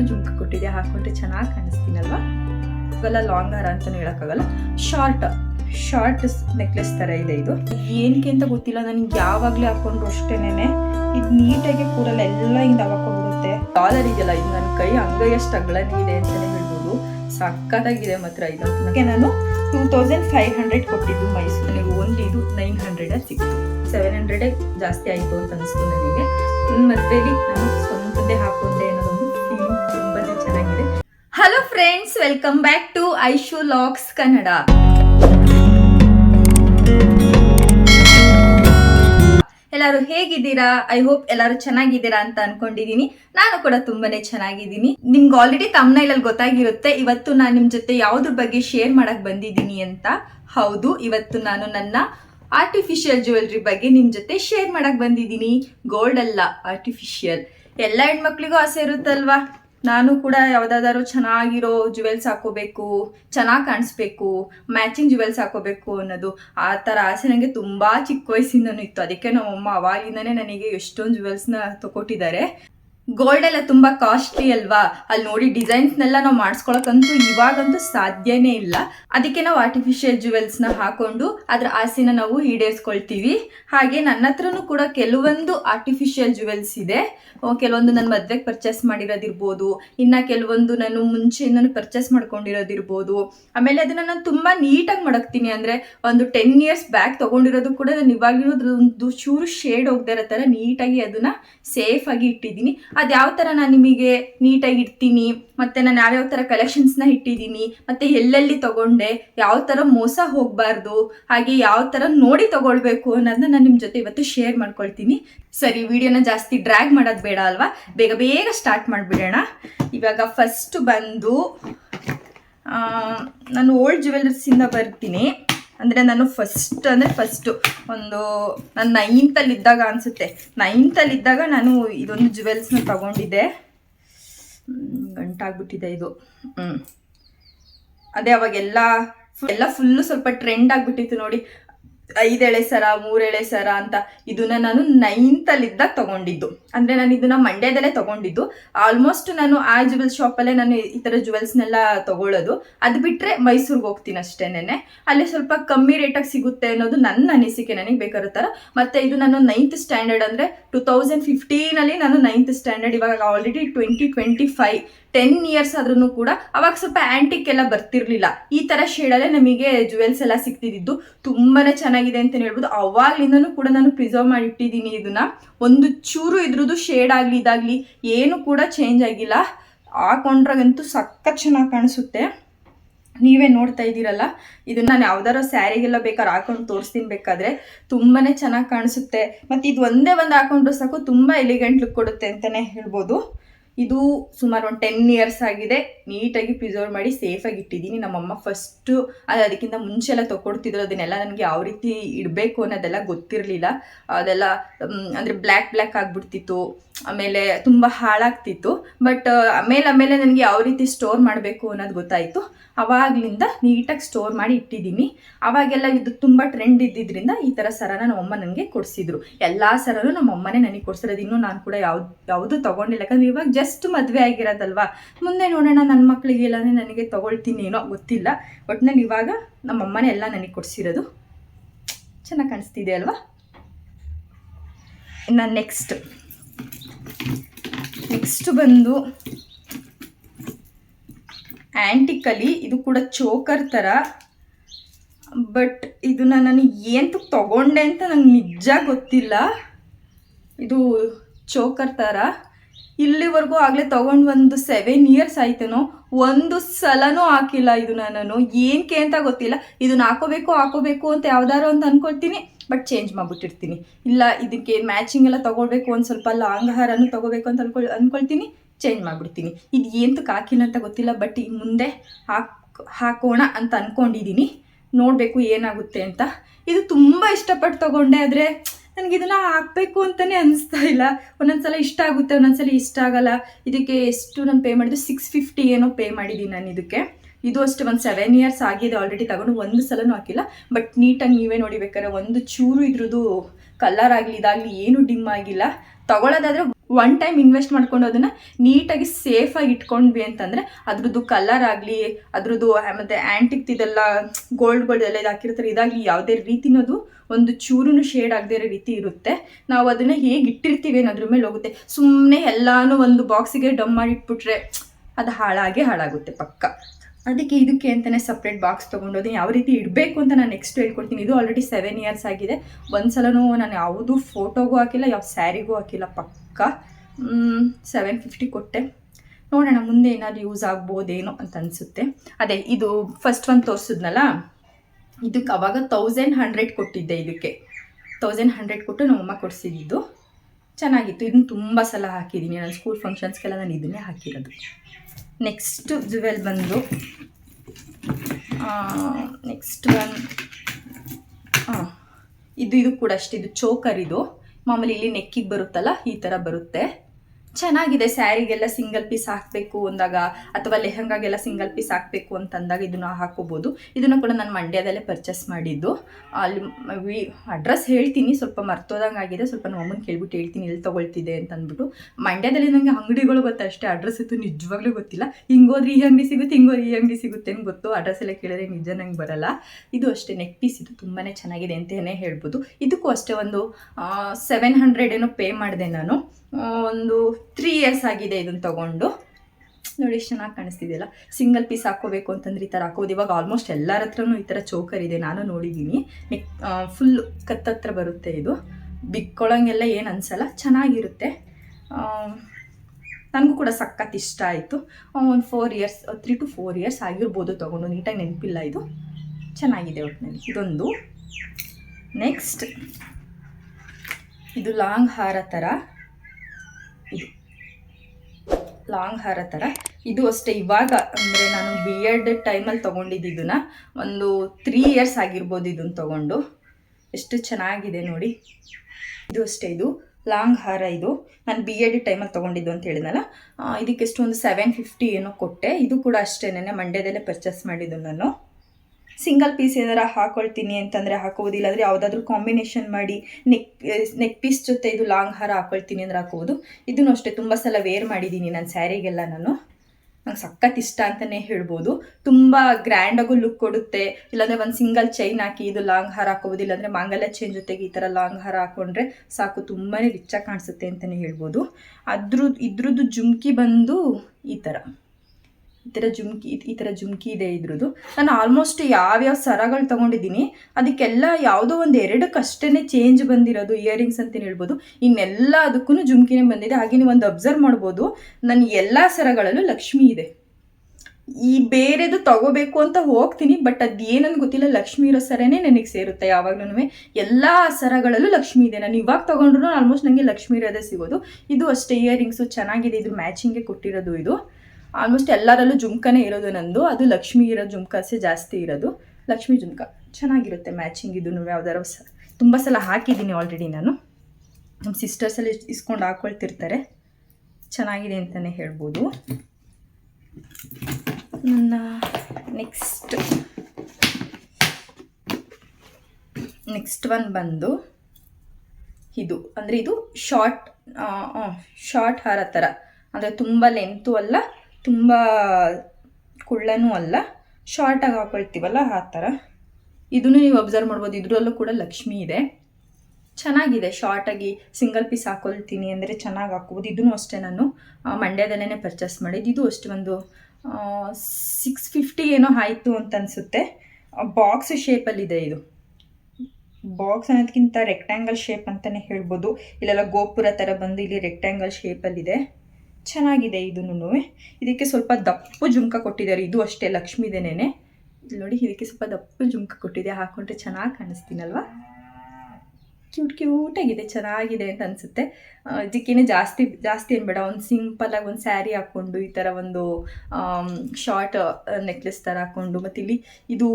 ಪುಟ್ಟು ಜುಮ್ಕ ಕೊಟ್ಟಿದೆ ಹಾಕೊಂಡ್ರೆ ಚೆನ್ನಾಗಿ ಕಾಣಿಸ್ತೀನಲ್ವಾ? ಇವೆಲ್ಲ ಲಾಂಗ್ ಹಾರ ಅಂತ ಹೇಳೋಕ್ಕಾಗಲ್ಲ. ಶಾರ್ಟ್ ಶಾರ್ಟ್ ನೆಕ್ಲೆಸ್ ತರ ಇದೆ ಇದು. ಏನಕ್ಕೆ ಅಂತ ಗೊತ್ತಿಲ್ಲ, ನನಗೆ ಯಾವಾಗ್ಲೇ ಹಾಕೊಂಡ್ರು ಅಷ್ಟೇನೆ ಇದು ನೀಟಾಗಿ ಕೂಡಲ್ಲ, ಎಲ್ಲ ಹಿಂಗೆ ಹಾಕೊಂಡ್ಬಿಡುತ್ತೆ ಕಾಲರ್ ಇದೆಯಲ್ಲ, ಇದು ನನ್ನ ಕೈ ಅಂಗೈಯಷ್ಟು ಅಗಲನೇ ಇದೆ ಅಂತಾನೆ ಹೇಳ್ಬೋದು. ಸಖತ್ತಾಗಿದೆ ಮಾತ್ರ ಇದು. ನನಗೆ ನಾನು ಟೂ ತೌಸಂಡ್ ಫೈವ್ ಹಂಡ್ರೆಡ್ ಕೊಟ್ಟಿದ್ದು ಮೈಸೂರು ನನಗೆ ಓನ್ಲಿ ಇದು ನೈನ್ ಹಂಡ್ರೆಡ್ ಸಿಕ್ತು. ಸೆವೆನ್ ಹಂಡ್ರೆಡೇ ಜಾಸ್ತಿ ಆಯಿತು ಅಂತ ಅನಿಸ್ತು ನನಗೆ. ಮದುವೆಲಿ ನಾನು ಸ್ವಂತದ್ದೇ ಹಾಕೊಂಡೆ. Hello friends welcome back to Aishu locks Kannada ಎಲ್ಲರೂ ಹೇಗಿದ್ದೀರಾ? ಐ ಹೋಪ್ ಎಲ್ಲರೂ ಚೆನ್ನಾಗಿದ್ದೀರಾ ಅಂತ ಅನ್ಕೊಂಡಿದೀನಿ ನಾನು ಕೂಡ ತುಂಬಾನೇ ಚೆನ್ನಾಗಿದ್ದೀನಿ. ನಿಮ್ಗೆ ಆಲ್ರೆಡಿ ತಮ್ಮನೈಲಲ್ಲಿ ಗೊತ್ತಾಗಿರುತ್ತೆ. ಇವತ್ತು ನಾನು ನಿಮ್ ಜೊತೆ ಯಾವ್ದ್ರ ಬಗ್ಗೆ ಶೇರ್ ಮಾಡಕ್ ಬಂದಿದ್ದೀನಿ ಅಂತ. ಹೌದು, ಇವತ್ತು ನಾನು ನನ್ನ ಆರ್ಟಿಫಿಷಿಯಲ್ ಜ್ಯುವೆಲ್ರಿ ಬಗ್ಗೆ ನಿಮ್ ಜೊತೆ ಶೇರ್ ಮಾಡಕ್ ಬಂದಿದ್ದೀನಿ. ಗೋಲ್ಡ್ ಅಲ್ಲ ಆರ್ಟಿಫಿಷಿಯಲ್ ಎಲ್ಲ ಹೆಣ್ಮಕ್ಳಿಗೂ ಆಸೆ ಇರುತ್ತಲ್ವಾ? ನಾನು ಕೂಡ ಯಾವ್ದಾದ್ರು ಚೆನ್ನಾಗಿರೋ ಜುವೆಲ್ಸ್ ಹಾಕೋಬೇಕು ಚೆನ್ನಾಗಿ ಕಾಣಿಸ್ಬೇಕು ಮ್ಯಾಚಿಂಗ್ ಜುವೆಲ್ಸ್ ಹಾಕೋಬೇಕು ಅನ್ನೋದು ಆ ಥರ ಆಸೆ ನನಗೆ ತುಂಬ ಚಿಕ್ಕ ವಯಸ್ಸಿಂದನೂ ಇತ್ತು. ಅದಕ್ಕೆ ನಮ್ಮಮ್ಮ ಅವಾಗಿಂದನೇ ನನಗೆ ಎಷ್ಟೊಂದು ಜುವೆಲ್ಸ್ನ ತಗೊಟ್ಟಿದ್ದಾರೆ ಗೋಲ್ಡ್ ಎಲ್ಲ ತುಂಬ ಕಾಸ್ಟ್ಲಿ ಅಲ್ವಾ? ಅಲ್ಲಿ ನೋಡಿ ಡಿಸೈನ್ಸ್ನೆಲ್ಲ ನಾವು ಮಾಡಿಸ್ಕೊಳಕ್ಕಂತೂ ಇವಾಗಂತೂ ಸಾಧ್ಯನೇ ಇಲ್ಲ. ಅದಕ್ಕೆ ನಾವು ಆರ್ಟಿಫಿಷಿಯಲ್ ಜುವೆಲ್ಸ್ನ ಹಾಕೊಂಡು ಅದ್ರ ಆಸೆನ ನಾವು ಈಡೇರಿಸ್ಕೊಳ್ತೀವಿ. ಹಾಗೆ ನನ್ನ ಹತ್ರನೂ ಕೂಡ ಕೆಲವೊಂದು ಆರ್ಟಿಫಿಷಿಯಲ್ ಜ್ಯುವೆಲ್ಸ್ ಇದೆ. ಕೆಲವೊಂದು ನನ್ನ ಮದ್ವೆಗೆ ಪರ್ಚೇಸ್ ಮಾಡಿರೋದಿರ್ಬೋದು. ಇನ್ನ ಕೆಲವೊಂದು ನಾನು ಮುಂಚೆಯಿಂದನೂ ಪರ್ಚೇಸ್ ಮಾಡ್ಕೊಂಡಿರೋದಿರ್ಬೋದು. ಆಮೇಲೆ ಅದನ್ನ ನಾನು ತುಂಬಾ ನೀಟಾಗಿ ಮಡಗ್ತೀನಿ ಅಂದ್ರೆ ಒಂದು ಟೆನ್ ಇಯರ್ಸ್ ಬ್ಯಾಕ್ ತಗೊಂಡಿರೋದು ಕೂಡ ನಾನು ಇವಾಗಿರೋದ್ರ ಒಂದು ಚೂರು ಶೇಡ್ ಹೋಗದೆ ಇರೋ ಥರ ನೀಟಾಗಿ ಅದನ್ನ ಸೇಫ್ ಆಗಿ ಇಟ್ಟಿದ್ದೀನಿ. ಅದು ಯಾವ ಥರ ನಾನು ನಿಮಗೆ ನೀಟಾಗಿ ಇಡ್ತೀನಿ, ಮತ್ತು ನಾನು ಯಾವ್ಯಾವ ಥರ ಕಲೆಕ್ಷನ್ಸ್ನ ಇಟ್ಟಿದ್ದೀನಿ, ಮತ್ತು ಎಲ್ಲೆಲ್ಲಿ ತೊಗೊಂಡೆ, ಯಾವ ಥರ ಮೋಸ ಹೋಗಬಾರ್ದು, ಹಾಗೆ ಯಾವ ಥರ ನೋಡಿ ತೊಗೊಳ್ಬೇಕು ಅನ್ನೋದನ್ನ ನಾನು ನಿಮ್ಮ ಜೊತೆ ಇವತ್ತು ಶೇರ್ ಮಾಡ್ಕೊಳ್ತೀನಿ. ಸರಿ ವಿಡಿಯೋನ ಜಾಸ್ತಿ ಡ್ರ್ಯಾಗ್ ಮಾಡೋದು ಬೇಡ ಅಲ್ವಾ? ಬೇಗ ಬೇಗ ಸ್ಟಾರ್ಟ್ ಮಾಡಿಬಿಡೋಣ. ಇವಾಗ ಫಸ್ಟ್ ಬಂದು ನಾನು ಓಲ್ಡ್ ಜ್ಯುವೆಲ್ಲರ್ಸಿಂದ ಬರ್ತೀನಿ. ಅಂದರೆ ನಾನು ಫಸ್ಟ್ ಅಂದರೆ ಫಸ್ಟು ಒಂದು ನಾನು ನೈನ್ತಲ್ಲಿದ್ದಾಗ ಅನಿಸುತ್ತೆ. ನೈನ್ತಲ್ಲಿದ್ದಾಗ ನಾನು ಇದೊಂದು ಜುವೆಲ್ಸ್ನ ತಗೊಂಡಿದ್ದೆ. ಗಂಟಾಗ್ಬಿಟ್ಟಿದೆ ಇದು. ಹ್ಞೂ ಅದೇ ಅವಾಗೆಲ್ಲ, ಎಲ್ಲ ಫುಲ್ಲು ಸ್ವಲ್ಪ ಟ್ರೆಂಡ್ ಆಗಿಬಿಟ್ಟಿತ್ತು ನೋಡಿ. ಐದು ಎಳೆ ಸರ, ಮೂರೆಳೆ ಸರ ಅಂತ ಇದನ್ನ ನಾನು ನೈನ್ತಲ್ಲಿದ್ದಾಗ ತಗೊಂಡಿದ್ದು. ಅಂದ್ರೆ ನಾನು ಇದನ್ನ ಮಂಡ್ಯದಲ್ಲೇ ತಗೊಂಡಿದ್ದು. ಆಲ್ಮೋಸ್ಟ್ ನಾನು ಆ ಶಾಪ್ ಶಾಪಲ್ಲೇ ನಾನು ಈ ಥರ ಜುವೆಲ್ಸ್ನೆಲ್ಲ ತಗೊಳ್ಳೋದು. ಅದು ಬಿಟ್ರೆ ಮೈಸೂರಿಗೆ ಹೋಗ್ತೀನಿ ಅಷ್ಟೇನೆ ಅಲ್ಲಿ ಸ್ವಲ್ಪ ಕಮ್ಮಿ ರೇಟಾಗಿ ಸಿಗುತ್ತೆ ಅನ್ನೋದು ನನ್ನ ಅನಿಸಿಕೆ ನನಗೆ ಬೇಕಾರೋ ಥರ. ಮತ್ತೆ ಇದು ನಾನು ನೈನ್ತ್ ಸ್ಟ್ಯಾಂಡರ್ಡ್ ಅಂದ್ರೆ ಟೂ ತೌಸಂಡ್ ಫಿಫ್ಟೀನಲ್ಲಿ ನಾನು ನೈನ್ತ್ ಸ್ಟ್ಯಾಂಡರ್ಡ್ ಇವಾಗ already twenty twenty five ten years ಆದ್ರೂ ಕೂಡ ಅವಾಗ ಸ್ವಲ್ಪ ಆಂಟಿಕ್ ಎಲ್ಲ ಬರ್ತಿರ್ಲಿಲ್ಲ. ಈ ತರ ಶೇಡಲ್ಲೇ ನಮಗೆ ಜುವೆಲ್ಸ್ ಎಲ್ಲ ಸಿಗ್ತಿದ್ದು ತುಂಬಾನೇ ಚೆನ್ನಾಗಿದೆ ಅಂತ ಹೇಳ್ಬೋದು. ಅವಾಗ್ಲಿಂದನೂ ಕೂಡ ನಾನು ಪ್ರಿಸರ್ವ್ ಮಾಡಿ ಇಟ್ಟಿದ್ದೀನಿ ಇದನ್ನ. ಒಂದು ಚೂರು ಇದ್ರದ್ದು ಶೇಡ್ ಆಗ್ಲಿ ಇದಾಗ್ಲಿ ಏನು ಕೂಡ ಚೇಂಜ್ ಆಗಿಲ್ಲ. ಹಾಕೊಂಡ್ರಾಗಂತೂ ಸಖತ್ ಚೆನ್ನಾಗಿ ಕಾಣಿಸುತ್ತೆ. ನೀವೇ ನೋಡ್ತಾ ಇದ್ದೀರಲ್ಲ, ಇದನ್ನ ನಾನು ಯಾವ್ದಾರೋ ಸ್ಯಾರಿಗೆಲ್ಲ ಬೇಕಾದ್ರೆ ಹಾಕೊಂಡು ತೋರಿಸ್ತೀನಿ ಬೇಕಾದ್ರೆ ತುಂಬಾನೇ ಚೆನ್ನಾಗಿ ಕಾಣಿಸುತ್ತೆ. ಮತ್ತು ಇದು ಒಂದೇ ಒಂದು ಹಾಕೊಂಡ್ರು ಸಾಕು ತುಂಬ ಎಲಿಗೆಂಟ್ ಲುಕ್ ಕೊಡುತ್ತೆ ಅಂತಲೇ ಹೇಳ್ಬೋದು. ಇದು ಸುಮಾರು ಒಂದು ಟೆನ್ ಇಯರ್ಸ್ ಆಗಿದೆ. ನೀಟಾಗಿ ಪ್ರಿಸರ್ವ್ ಮಾಡಿ ಸೇಫಾಗಿ ಇಟ್ಟಿದ್ದೀನಿ. ನಮ್ಮಮ್ಮ ಫಸ್ಟು ಅದು ಅದಕ್ಕಿಂತ ಮುಂಚೆ ಎಲ್ಲ ತೊಗೊಡ್ತಿದ್ರು ಅದನ್ನೆಲ್ಲ ನನಗೆ ಯಾವ ರೀತಿ ಇಡಬೇಕು ಅನ್ನೋದೆಲ್ಲ ಗೊತ್ತಿರಲಿಲ್ಲ. ಅದೆಲ್ಲ ಅಂದರೆ ಬ್ಲ್ಯಾಕ್ ಬ್ಲ್ಯಾಕ್ ಆಗಿಬಿಡ್ತಿತ್ತು. ಆಮೇಲೆ ತುಂಬ ಹಾಳಾಗ್ತಿತ್ತು. ಬಟ್ ಆಮೇಲೆ ಆಮೇಲೆ ನನಗೆ ಯಾವ ರೀತಿ ಸ್ಟೋರ್ ಮಾಡಬೇಕು ಅನ್ನೋದು ಗೊತ್ತಾಯಿತು. ಅವಾಗಲಿಂದ ನೀಟಾಗಿ ಸ್ಟೋರ್ ಮಾಡಿ ಇಟ್ಟಿದ್ದೀನಿ. ಅವಾಗೆಲ್ಲ ಇದು ತುಂಬ ಟ್ರೆಂಡ್ ಇದ್ದಿದ್ದರಿಂದ ಈ ಥರ ಸರನ ನಮ್ಮಮ್ಮ ನನಗೆ ಕೊಡಿಸಿದ್ರು. ಎಲ್ಲ ಸರನೂ ನಮ್ಮಮ್ಮನೇ ನನಗೆ ಕೊಡ್ಸಿರೋದು. ಇನ್ನೂ ನಾನು ಕೂಡ ಯಾವ್ದು, ಯಾವುದು ತೊಗೊಂಡಿಲ್ಲ. ಯಾಕಂದ್ರೆ ಇವಾಗ ಜಸ್ಟ್ ಮದುವೆ ಆಗಿರೋದಲ್ವಾ? ಮುಂದೆ ನೋಡೋಣ ನನ್ನ ಮಕ್ಕಳಿಗೆ ಇಲ್ಲಾಂದರೆ ನನಗೆ ತೊಗೊಳ್ತೀನಿ ಏನೋ ಗೊತ್ತಿಲ್ಲ. ಒಟ್ಟಿನಲ್ಲಿ ಇವಾಗ ನಮ್ಮಮ್ಮನೇ ಎಲ್ಲ ನನಗೆ ಕೊಡಿಸಿರೋದು. ಚೆನ್ನಾಗಿ ಕಾಣಿಸ್ತಿದೆ ಅಲ್ವಾ? ಇನ್ನು ನೆಕ್ಸ್ಟ್ ನೆಕ್ಸ್ಟ್ ಬಂದು ಆ್ಯಂಟಿಕಲಿ ಇದು ಕೂಡ ಚೋಕರ್ ಥರ ಬಟ್ ಇದನ್ನ ನಾನು ಏನು ತಗೊಂಡೆ ಅಂತ ನಂಗೆ ನಿಜ ಗೊತ್ತಿಲ್ಲ. ಇದು ಚೋಕರ್ ಥರ ಇಲ್ಲಿವರೆಗೂ ಆಗಲೇ ತೊಗೊಂಡು ಒಂದು ಸೆವೆನ್ ಇಯರ್ಸ್ ಆಯ್ತೇನೋ, ಒಂದು ಸಲನೂ ಹಾಕಿಲ್ಲ ಇದು ನಾನು ಏನಕ್ಕೆ ಅಂತ ಗೊತ್ತಿಲ್ಲ. ಇದನ್ನ ಹಾಕೋಬೇಕು ಹಾಕೋಬೇಕು ಅಂತ ಯಾವ್ದಾರು ಅಂತ ಅನ್ಕೊಳ್ತೀನಿ ಬಟ್ ಚೇಂಜ್ ಮಾಡಿಬಿಟ್ಟಿರ್ತೀನಿ. ಇಲ್ಲ, ಇದಕ್ಕೆ ಮ್ಯಾಚಿಂಗ್ ಎಲ್ಲ ತೊಗೊಳ್ಬೇಕು, ಒಂದು ಸ್ವಲ್ಪ ಲಾಂಗ್ ಹಾರನ್ನು ತೊಗೋಬೇಕು ಅಂತ ಅನ್ಕೊಳ್, ಅನ್ಕೊಳ್ತೀನಿ ಚೇಂಜ್ ಮಾಡಿಬಿಡ್ತೀನಿ. ಇದು ಏಂತಕ್ಕೆ ಹಾಕಿಲ್ಲ ಅಂತ ಗೊತ್ತಿಲ್ಲ ಬಟ್ ಈಗ ಮುಂದೆ ಹಾಕಿ, ಹಾಕೋಣ ಅಂತ ಅಂದ್ಕೊಂಡಿದ್ದೀನಿ ನೋಡಬೇಕು ಏನಾಗುತ್ತೆ ಅಂತ. ಇದು ತುಂಬ ಇಷ್ಟಪಟ್ಟು ತಗೊಂಡೆ ಆದರೆ ನನಗೆ ಇದೆಲ್ಲ ಹಾಕಬೇಕು ಅಂತಲೇ ಅನಿಸ್ತಾ ಇಲ್ಲ. ಒಂದೊಂದ್ಸಲ ಇಷ್ಟ ಆಗುತ್ತೆ, ಒಂದೊಂದ್ಸಲ ಇಷ್ಟ ಆಗಲ್ಲ. ಇದಕ್ಕೆ ಎಷ್ಟು ನಾನು ಪೇ ಮಾಡಿದ್ದು ಸಿಕ್ಸ್ ಫಿಫ್ಟಿ ಏನೋ ಪೇ ಮಾಡಿದ್ದೀನಿ ನಾನು ಇದಕ್ಕೆ. ಇದು ಅಷ್ಟೇ ಒಂದು ಸೆವೆನ್ ಇಯರ್ಸ್ ಆಗಿದೆ ಆಲ್ರೆಡಿ ತಗೊಂಡು ಒಂದು ಸಲನೂ ಹಾಕಿಲ್ಲ. ಬಟ್ ನೀಟಾಗಿ ನೀವೇ ನೋಡಿ ಬೇಕಾದ್ರೆ ಒಂದು ಚೂರು ಇದ್ರದ್ದು ಕಲರ್ ಆಗಲಿ, ಇದಾಗಲಿ ಏನು ಡಿಮ್ ಆಗಿಲ್ಲ. ತಗೊಳ್ಳೋದಾದ್ರೆ ಒನ್ ಟೈಮ್ ಇನ್ವೆಸ್ಟ್ ಮಾಡ್ಕೊಂಡು ಅದನ್ನು ನೀಟಾಗಿ ಸೇಫಾಗಿ ಇಟ್ಕೊಂಡ್ವಿ ಅಂತಂದರೆ ಅದ್ರದ್ದು ಕಲರ್ ಆಗಲಿ, ಅದ್ರದ್ದು ಮತ್ತು ಆ್ಯಂಟಿಕ್ ಇದೆಲ್ಲ ಗೋಲ್ಡ್ ಗೋಲ್ಡ್ ಎಲ್ಲ ಇದು ಹಾಕಿರ್ತಾರೆ, ಇದಾಗಲಿ ಯಾವುದೇ ರೀತಿನದು ಒಂದು ಚೂರು ಶೇಡ್ ಆಗದೇ ಇರೋ ರೀತಿ ಇರುತ್ತೆ. ನಾವು ಅದನ್ನು ಹೇಗೆ ಇಟ್ಟಿರ್ತೀವಿ ಅನ್ನೋದ್ರ ಮೇಲೆ ಹೋಗುತ್ತೆ. ಸುಮ್ಮನೆ ಎಲ್ಲಾನು ಒಂದು ಬಾಕ್ಸಿಗೆ ಡಮ್ ಮಾಡಿ ಇಟ್ಬಿಟ್ರೆ ಅದು ಹಾಳಾಗೇ ಹಾಳಾಗುತ್ತೆ ಪಕ್ಕ. ಅದಕ್ಕೆ ಇದಕ್ಕೆ ಅಂತಲೇ ಸಪ್ರೇಟ್ ಬಾಕ್ಸ್ ತೊಗೊಂಡೋದು ಯಾವ ರೀತಿ ಇಡಬೇಕು ಅಂತ ನಾನು ನೆಕ್ಸ್ಟ್ ಹೇಳ್ಕೊಡ್ತೀನಿ. ಇದು ಆಲ್ರೆಡಿ ಸೆವೆನ್ ಇಯರ್ಸ್ ಆಗಿದೆ. ಒಂದು ಸಲನೂ ನಾನು ಯಾವುದು ಫೋಟೋಗೂ ಹಾಕಿಲ್ಲ, ಯಾವ ಸ್ಯಾರಿಗೂ ಹಾಕಿಲ್ಲ ಪಕ್ಕ. ಸೆವೆನ್ ಫಿಫ್ಟಿ ಕೊಟ್ಟೆ. ನೋಡೋಣ, ಮುಂದೆ ಏನಾದರೂ ಯೂಸ್ ಆಗ್ಬೋದೇನೋ ಅಂತ ಅನಿಸುತ್ತೆ. ಅದೇ, ಇದು ಫಸ್ಟ್ ಒಂದು ತೋರಿಸಿದ್ನಲ್ಲ? ಇದಕ್ಕೆ ಅವಾಗ ತೌಸಂಡ್ ಹಂಡ್ರೆಡ್ ಕೊಟ್ಟಿದ್ದೆ ಇದಕ್ಕೆ. ತೌಸಂಡ್ ಹಂಡ್ರೆಡ್ ಕೊಟ್ಟು ನಮ್ಮಮ್ಮ ಕೊಡಿಸಿದ್ದು. ಚೆನ್ನಾಗಿತ್ತು. ಇದನ್ನು ತುಂಬ ಸಲ ಹಾಕಿದ್ದೀನಿ ನಾನು ಸ್ಕೂಲ್ ಫಂಕ್ಷನ್ಸ್ಗೆಲ್ಲ ನಾನು ಇದನ್ನೇ ಹಾಕಿರೋದು. ನೆಕ್ಸ್ಟ್ ಜುವೆಲ್ ಬಂದು ನೆಕ್ಸ್ಟ್ ಒನ್ ಇದು ಇದು ಕೂಡ ಅಷ್ಟೇ. ಇದು ಚೋಕರ್ ಇದು. ಮಾಮೂಲಿ ಇಲ್ಲಿ ನೆಕ್ಕಿಗೆ ಬರುತ್ತಲ್ಲ ಈ ಥರ ಬರುತ್ತೆ. ಚೆನ್ನಾಗಿದೆ ಸ್ಯಾರಿಗೆಲ್ಲ ಸಿಂಗಲ್ ಪೀಸ್ ಹಾಕಬೇಕು ಅಂದಾಗ ಅಥವಾ ಲೆಹಂಗಾಗೆಲ್ಲ ಸಿಂಗಲ್ ಪೀಸ್ ಹಾಕಬೇಕು ಅಂತಂದಾಗ ಇದನ್ನು ಹಾಕೋಬೋದು. ಇದನ್ನು ಕೂಡ ನಾನು ಮಂಡ್ಯದಲ್ಲೇ ಪರ್ಚೇಸ್ ಮಾಡಿದ್ದು. ಅಲ್ಲಿ ವಿ ಅಡ್ರೆಸ್ ಹೇಳ್ತೀನಿ, ಸ್ವಲ್ಪ ಮರ್ತೋದಂಗೆ ಆಗಿದೆ, ಸ್ವಲ್ಪ ನಮ್ಮ ಅಮ್ಮನ ಕೇಳ್ಬಿಟ್ಟು ಹೇಳ್ತೀನಿ ಎಲ್ಲಿ ತೊಗೊಳ್ತಿದೆ ಅಂತ ಅಂದ್ಬಿಟ್ಟು ಮಂಡ್ಯದಲ್ಲಿ ನನಗೆ ಅಂಗಡಿಗಳು ಗೊತ್ತಷ್ಟೇ ಅಡ್ರೆಸ್ ಇತ್ತು ನಿಜವಾಗ್ಲೂ ಗೊತ್ತಿಲ್ಲ. ಹಿಂಗೋದ್ರೆ ಈ ಅಂಗಡಿ ಸಿಗುತ್ತೆ, ಹಿಂಗೋದ್ರೆ ಈ ಅಂಗಡಿ ಸಿಗುತ್ತೆ ಅಂತ ಗೊತ್ತು ಅಡ್ರೆಸ್ ಎಲ್ಲ ಕೇಳಿದ್ರೆ ನಿಜ ನಂಗೆ ಬರಲ್ಲ. ಇದು ಅಷ್ಟೇ ನೆಕ್ ಪೀಸ್ ಇದು ತುಂಬಾ ಚೆನ್ನಾಗಿದೆ ಅಂತಲೇ ಹೇಳ್ಬೋದು. ಇದಕ್ಕೂ ಅಷ್ಟೇ ಒಂದು ಸೆವೆನ್ ಹಂಡ್ರೆಡ್ ಏನೋ ಪೇ ಮಾಡಿದೆ ನಾನು. ಒಂದು ತ್ರೀ ಇಯರ್ಸ್ ಆಗಿದೆ ಇದನ್ನು ತಗೊಂಡು. ನೋಡಿ ಎಷ್ಟು ಚೆನ್ನಾಗಿ ಕಾಣಿಸ್ತಿದೆಯಲ್ಲ? ಸಿಂಗಲ್ ಪೀಸ್ ಹಾಕೋಬೇಕು ಅಂತಂದ್ರೆ ಈ ಥರ ಹಾಕೋದು ಇವಾಗ ಆಲ್ಮೋಸ್ಟ್ ಎಲ್ಲರ ಹತ್ರನೂ ಈ ಥರ ಚೋಕರ್ ಇದೆ. ನಾನು ನೋಡಿದ್ದೀನಿ. ನೆಕ್ ಫುಲ್ ಕತ್ತತ್ರ ಬರುತ್ತೆ ಇದು. ಬಿಕ್ಕೊಳಂಗೆಲ್ಲ ಏನು ಅನಿಸಲ್ಲ. ಚೆನ್ನಾಗಿರುತ್ತೆ. ನನಗೂ ಕೂಡ ಸಖತ್ ಇಷ್ಟ ಆಯಿತು. ಒಂದು four years three to four years ಆಗಿರ್ಬೋದು ತೊಗೊಂಡು. ನೀಟಾಗಿ ನೆನಪಿಲ್ಲ ಇದು. ಚೆನ್ನಾಗಿದೆ ಒಟ್ಟಿನಲ್ಲಿ ಇದೊಂದು. ನೆಕ್ಸ್ಟ್ ಇದು ಲಾಂಗ್ ಹಾರ ಥರ ಲಾಂಗ್ ಹಾರ ಥರ ಇದು ಅಷ್ಟೇ ಇವಾಗ ಅಂದರೆ ನಾನು ಬಿ ಎಡ್ ಟೈಮಲ್ಲಿ ತೊಗೊಂಡಿದ್ದು ಇದನ್ನ. ಒಂದು ತ್ರೀ ಇಯರ್ಸ್ ಆಗಿರ್ಬೋದು ಇದನ್ನು ತೊಗೊಂಡು. ಎಷ್ಟು ಚೆನ್ನಾಗಿದೆ ನೋಡಿ. ಇದು ಅಷ್ಟೇ ಇದು ಲಾಂಗ್ ಹಾರ ಇದು. ನಾನು ಬಿ ಎಡ್ ಟೈಮಲ್ಲಿ ತೊಗೊಂಡಿದ್ದು ಅಂತ ಹೇಳಿದ್ನಲ್ಲ. ಆ, ಇದಕ್ಕೆ ಎಷ್ಟು ಒಂದು ಸೆವೆನ್ ಫಿಫ್ಟಿ ಏನೋ ಕೊಟ್ಟೆ. ಇದು ಕೂಡ ಅಷ್ಟೇನೆ ಮಂಡ್ಯದಲ್ಲೇ ಪರ್ಚೇಸ್ ಮಾಡಿದ್ದು ನಾನು. ಸಿಂಗಲ್ ಪೀಸ್ ಏನಾರ ಹಾಕೊಳ್ತೀನಿ ಅಂತಂದರೆ ಹಾಕೋದಿಲ್ಲ ಅಂದರೆ ಯಾವುದಾದ್ರೂ ಕಾಂಬಿನೇಷನ್ ಮಾಡಿ ನೆಕ್ ನೆಕ್ ಪೀಸ್ ಜೊತೆ ಇದು ಲಾಂಗ್ ಹಾರ ಹಾಕೊಳ್ತೀನಿ ಅಂದರೆ ಹಾಕೋದು ಇದನ್ನು ಅಷ್ಟೇ ತುಂಬ ಸಲ ವೇರ್ ಮಾಡಿದ್ದೀನಿ ನನ್ನ ಸ್ಯಾರಿಗೆಲ್ಲ ನಾನು. ನಂಗೆ ಸಖತ್ ಇಷ್ಟ ಅಂತಲೇ ಹೇಳ್ಬೋದು. ತುಂಬ ಗ್ರ್ಯಾಂಡಾಗೂ ಲುಕ್ ಕೊಡುತ್ತೆ. ಇಲ್ಲಾಂದರೆ ಒಂದು ಸಿಂಗಲ್ ಚೈನ್ ಹಾಕಿ ಇದು ಲಾಂಗ್ ಹಾರ ಹಾಕೋಬೋದು, ಇಲ್ಲಾಂದರೆ ಮಾಂಗಲ್ಯ ಚೈನ್ ಜೊತೆಗೆ ಈ ಥರ ಲಾಂಗ್ ಹಾರ ಹಾಕೊಂಡ್ರೆ ಸಾಕು ತುಂಬಾ ರಿಚ್ಚಾಗಿ ಕಾಣಿಸುತ್ತೆ ಅಂತಲೇ ಹೇಳ್ಬೋದು. ಅದ್ರ ಇದ್ರದ್ದು ಜುಮ್ಕಿ ಬಂದು ಈ ಥರ ಈ ಥರ ಜುಮ್ಕಿ, ಈ- ಥರ ಜುಮ್ಕಿ ಇದೆ ಇದ್ರದ್ದು. ನಾನು ಆಲ್ಮೋಸ್ಟ್ ಯಾವ್ಯಾವ ಸರಗಳು ತೊಗೊಂಡಿದ್ದೀನಿ, ಅದಕ್ಕೆಲ್ಲ ಯಾವುದೋ ಒಂದು ಎರಡಕ್ಕಷ್ಟೇ ಚೇಂಜ್ ಬಂದಿರೋದು ಇಯರಿಂಗ್ಸ್ ಅಂತಲೇ ಹೇಳ್ಬೋದು. ಇನ್ನೆಲ್ಲ ಅದಕ್ಕೂ ಜುಮ್ಕಿನೇ ಬಂದಿದೆ. ಹಾಗೆ ನೀವು ಒಂದು ಅಬ್ಸರ್ವ್ ಮಾಡ್ಬೋದು, ನನ್ನ ಎಲ್ಲ ಸರಗಳಲ್ಲೂ ಲಕ್ಷ್ಮಿ ಇದೆ. ಈ ಬೇರೆದು ತಗೋಬೇಕು ಅಂತ ಹೋಗ್ತೀನಿ ಬಟ್ ಅದು ಏನನ್ನು ಗೊತ್ತಿಲ್ಲ, ಲಕ್ಷ್ಮಿ ಇರೋ ಸರನೇ ನನಗೆ ಸೇರುತ್ತೆ ಯಾವಾಗ್ಲೂ ಎಲ್ಲ ಸರಗಳಲ್ಲೂ ಲಕ್ಷ್ಮಿ ಇದೆ. ನಾನು ಇವಾಗ ತೊಗೊಂಡ್ರು ಆಲ್ಮೋಸ್ಟ್ ನನಗೆ ಲಕ್ಷ್ಮಿ ಇರೋದೇ ಸಿಗೋದು. ಇದು ಅಷ್ಟೇ ಇಯರಿಂಗ್ಸು ಚೆನ್ನಾಗಿದೆ. ಇದು ಮ್ಯಾಚಿಂಗೇ ಕೊಟ್ಟಿರೋದು ಇದು. ಆಲ್ಮೋಸ್ಟ್ ಎಲ್ಲರಲ್ಲೂ ಜುಮ್ಕನೇ ಇರೋದು ನಂದು. ಅದು ಲಕ್ಷ್ಮಿ ಇರೋ ಜುಮ್ಕಾಸೆ ಜಾಸ್ತಿ ಇರೋದು. ಲಕ್ಷ್ಮಿ ಜುಮ್ಕ ಚೆನ್ನಾಗಿರುತ್ತೆ ಮ್ಯಾಚಿಂಗ್ ಇದನ್ನು ಯಾವ್ದಾರು ಸ ತುಂಬ ಸಲ ಹಾಕಿದ್ದೀನಿ ಆಲ್ರೆಡಿ ನಾನು. ನಮ್ಮ ಸಿಸ್ಟರ್ಸಲ್ಲಿ ಇಸ್ಕೊಂಡು ಹಾಕ್ಕೊಳ್ತಿರ್ತಾರೆ ಚೆನ್ನಾಗಿದೆ ಅಂತಲೇ ಹೇಳ್ಬೋದು. ನನ್ನ ನೆಕ್ಸ್ಟ್ ನೆಕ್ಸ್ಟ್ ಒನ್ ಬಂದು ಇದು. ಅಂದರೆ ಇದು ಶಾರ್ಟ್ ಶಾರ್ಟ್ ಹಾರ ಥರ ಅಂದರೆ ತುಂಬ ಲೆಂತು ಅಲ್ಲ ತುಂಬ ಕುಳ್ಳನೂ ಅಲ್ಲ ಶಾರ್ಟಾಗಿ ಹಾಕೊಳ್ತೀವಲ್ಲ ಆ ಥರ. ಇದನ್ನು ನೀವು ಅಬ್ಸರ್ವ್ ಮಾಡ್ಬೋದು, ಇದರಲ್ಲೂ ಕೂಡ ಲಕ್ಷ್ಮಿ ಇದೆ. ಚೆನ್ನಾಗಿದೆ ಶಾರ್ಟಾಗಿ ಸಿಂಗಲ್ ಪೀಸ್ ಹಾಕೊಳ್ತೀನಿ ಅಂದರೆ ಚೆನ್ನಾಗಿ ಹಾಕ್ಬೋದು. ಇದನ್ನು ಅಷ್ಟೇ ನಾನು ಮಂಡ್ಯದಲ್ಲೇ ಪರ್ಚೇಸ್ ಮಾಡಿದ್ದು. ಇದು ಅಷ್ಟು ಒಂದು ಸಿಕ್ಸ್ ಫಿಫ್ಟಿ ಏನೋ ಆಯಿತು ಅಂತ ಅನಿಸುತ್ತೆ. ಬಾಕ್ಸ್ ಶೇಪಲ್ಲಿದೆ ಇದು ಬಾಕ್ಸ್ ಅನ್ನೋದಕ್ಕಿಂತ ರೆಕ್ಟ್ಯಾಂಗಲ್ ಶೇಪ್ ಅಂತಲೇ ಹೇಳ್ಬೋದು. ಇಲ್ಲೆಲ್ಲ ಗೋಪುರ ಥರ ಬಂದು ಇಲ್ಲಿ ರೆಕ್ಟ್ಯಾಂಗಲ್ ಶೇಪಲ್ಲಿದೆ ಚೆನ್ನಾಗಿದೆ ಇದನ್ನು. ಇದಕ್ಕೆ ಸ್ವಲ್ಪ ದಪ್ಪು ಜುಮ್ಕ ಕೊಟ್ಟಿದ್ದಾರೆ. ಇದು ಅಷ್ಟೇ ಲಕ್ಷ್ಮೀದೇನೇ ಇಲ್ಲಿ ನೋಡಿ, ಇದಕ್ಕೆ ಸ್ವಲ್ಪ ದಪ್ಪು ಜುಮ್ಕ ಕೊಟ್ಟಿದೆ. ಹಾಕೊಂಡ್ರೆ ಚೆನ್ನಾಗಿ ಕಾಣಿಸ್ತೀನಲ್ವಾ? ಕ್ಯೂಟ್, ಕ್ಯೂಟಾಗಿದೆ, ಚೆನ್ನಾಗಿದೆ ಅಂತ ಅನಿಸುತ್ತೆ. ಇದಕ್ಕೇನೆ ಜಾಸ್ತಿ ಜಾಸ್ತಿ ಏನು ಬೇಡ. ಒಂದು ಸಿಂಪಲಾಗಿ ಒಂದು ಸ್ಯಾರಿ ಹಾಕ್ಕೊಂಡು ಈ ಥರ ಒಂದು ಶಾರ್ಟ್ ನೆಕ್ಲೆಸ್ ಥರ ಹಾಕ್ಕೊಂಡು ಮತ್ತು ಇಲ್ಲಿ ಇದು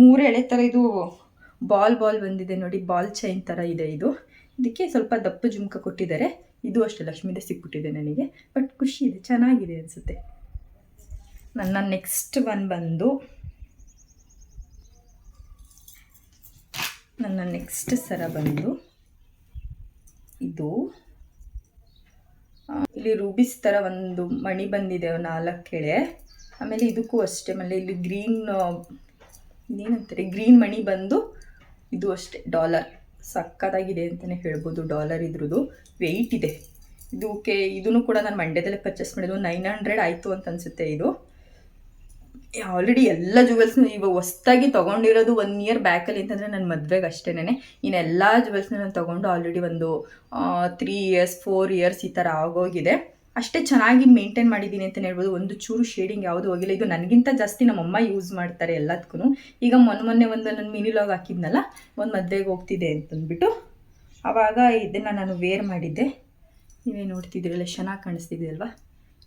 ಮೂರು ಎಳೆ ಥರ ಇದು ಬಾಲ್ ಬಾಲ್ ಬಂದಿದೆ ನೋಡಿ. ಬಾಲ್ ಚೈನ್ ಥರ ಇದೆ ಇದು. ಇದಕ್ಕೆ ಸ್ವಲ್ಪ ದಪ್ಪು ಜುಮ್ಕ ಕೊಟ್ಟಿದ್ದಾರೆ. ಇದು ಅಷ್ಟೇ ಲಕ್ಷ್ಮೀದೇ ಸಿಕ್ಬಿಟ್ಟಿದೆ ನನಗೆ. ಬಟ್ ಖುಷಿ ಇದೆ, ಚೆನ್ನಾಗಿದೆ ಅನಿಸುತ್ತೆ. ನನ್ನ ನೆಕ್ಸ್ಟ್ ಒನ್ ಬಂದು, ನನ್ನ ನೆಕ್ಸ್ಟ್ ಸರ ಬಂದು, ಇದು ಇಲ್ಲಿ ರೂಬಿಸ್ ಥರ ಒಂದು ಮಣಿ ಬಂದಿದೆ ನಾಲ್ಕು ಎಳೆ ಆಮೇಲೆ ಇದಕ್ಕೂ ಅಷ್ಟೇ, ಆಮೇಲೆ ಇಲ್ಲಿ ಗ್ರೀನ್ ಏನಂತಾರೆ ಗ್ರೀನ್ ಮಣಿ ಬಂದು, ಇದು ಅಷ್ಟೇ ಡಾಲರ್ ಸಕ್ಕತ್ತಾಗಿದೆ ಅಂತಲೇ ಹೇಳ್ಬೋದು ಡಾಲರ್ ಇದ್ರದ್ದು ವೆಯ್ಟ್ ಇದೆ. ಇದಕ್ಕೆ ಇದನ್ನು ಕೂಡ ನಾನು ಮಂಡ್ಯದಲ್ಲೇ ಪರ್ಚೇಸ್ ಮಾಡಿದ್ದು ನೈನ್ ಹಂಡ್ರೆಡ್ ಆಯಿತು ಅಂತ ಅನಿಸುತ್ತೆ ಇದು. ಆಲ್ರೆಡಿ ಎಲ್ಲ ಜುವೆಲ್ಸ್ನ ಇವಾಗ ಹೊಸ್ದಾಗಿ ತೊಗೊಂಡಿರೋದು ಒನ್ ಇಯರ್ ಬ್ಯಾಕಲ್ಲಿ ಅಂತಂದರೆ ನನ್ನ ಮದುವೆಗೆ ಅಷ್ಟೇನೆ ಇನ್ನು ಎಲ್ಲ ಜುವೆಲ್ಸ್ನ ನಾನು ತೊಗೊಂಡು ಆಲ್ರೆಡಿ ಒಂದು ತ್ರೀ ಇಯರ್ಸ್ ಫೋರ್ ಇಯರ್ಸ್ ಈ ಥರ ಆಗೋಗಿದೆ. ಅಷ್ಟೇ ಚೆನ್ನಾಗಿ ಮೇಂಟೈನ್ ಮಾಡಿದ್ದೀನಿ ಅಂತಲೇ ಹೇಳ್ಬೋದು. ಒಂದು ಚೂರು ಶೇಡಿಂಗ್ ಯಾವುದು ಹೋಗಿಲ್ಲ. ಇದು ನನಗಿಂತ ಜಾಸ್ತಿ ನಮ್ಮಮ್ಮ ಯೂಸ್ ಮಾಡ್ತಾರೆ ಎಲ್ಲದಕ್ಕೂ ಈಗ ಮೊನ್ನೆ ಮೊನ್ನೆ ಒಂದು ನನ್ನ ಮಿನಿ ಲಾಗ್ ಹಾಕಿದ್ನಲ್ಲ, ಒಂದು ಮದುವೆಗೆ ಹೋಗ್ತಿದೆ ಅಂತಂದ್ಬಿಟ್ಟು ಆವಾಗ ಇದನ್ನು ನಾನು ವೇರ್ ಮಾಡಿದ್ದೆ. ನೀವೇ ನೋಡ್ತಿದ್ದೀರಲ್ಲ, ಚೆನ್ನಾಗಿ ಕಾಣಿಸ್ತಿದೆ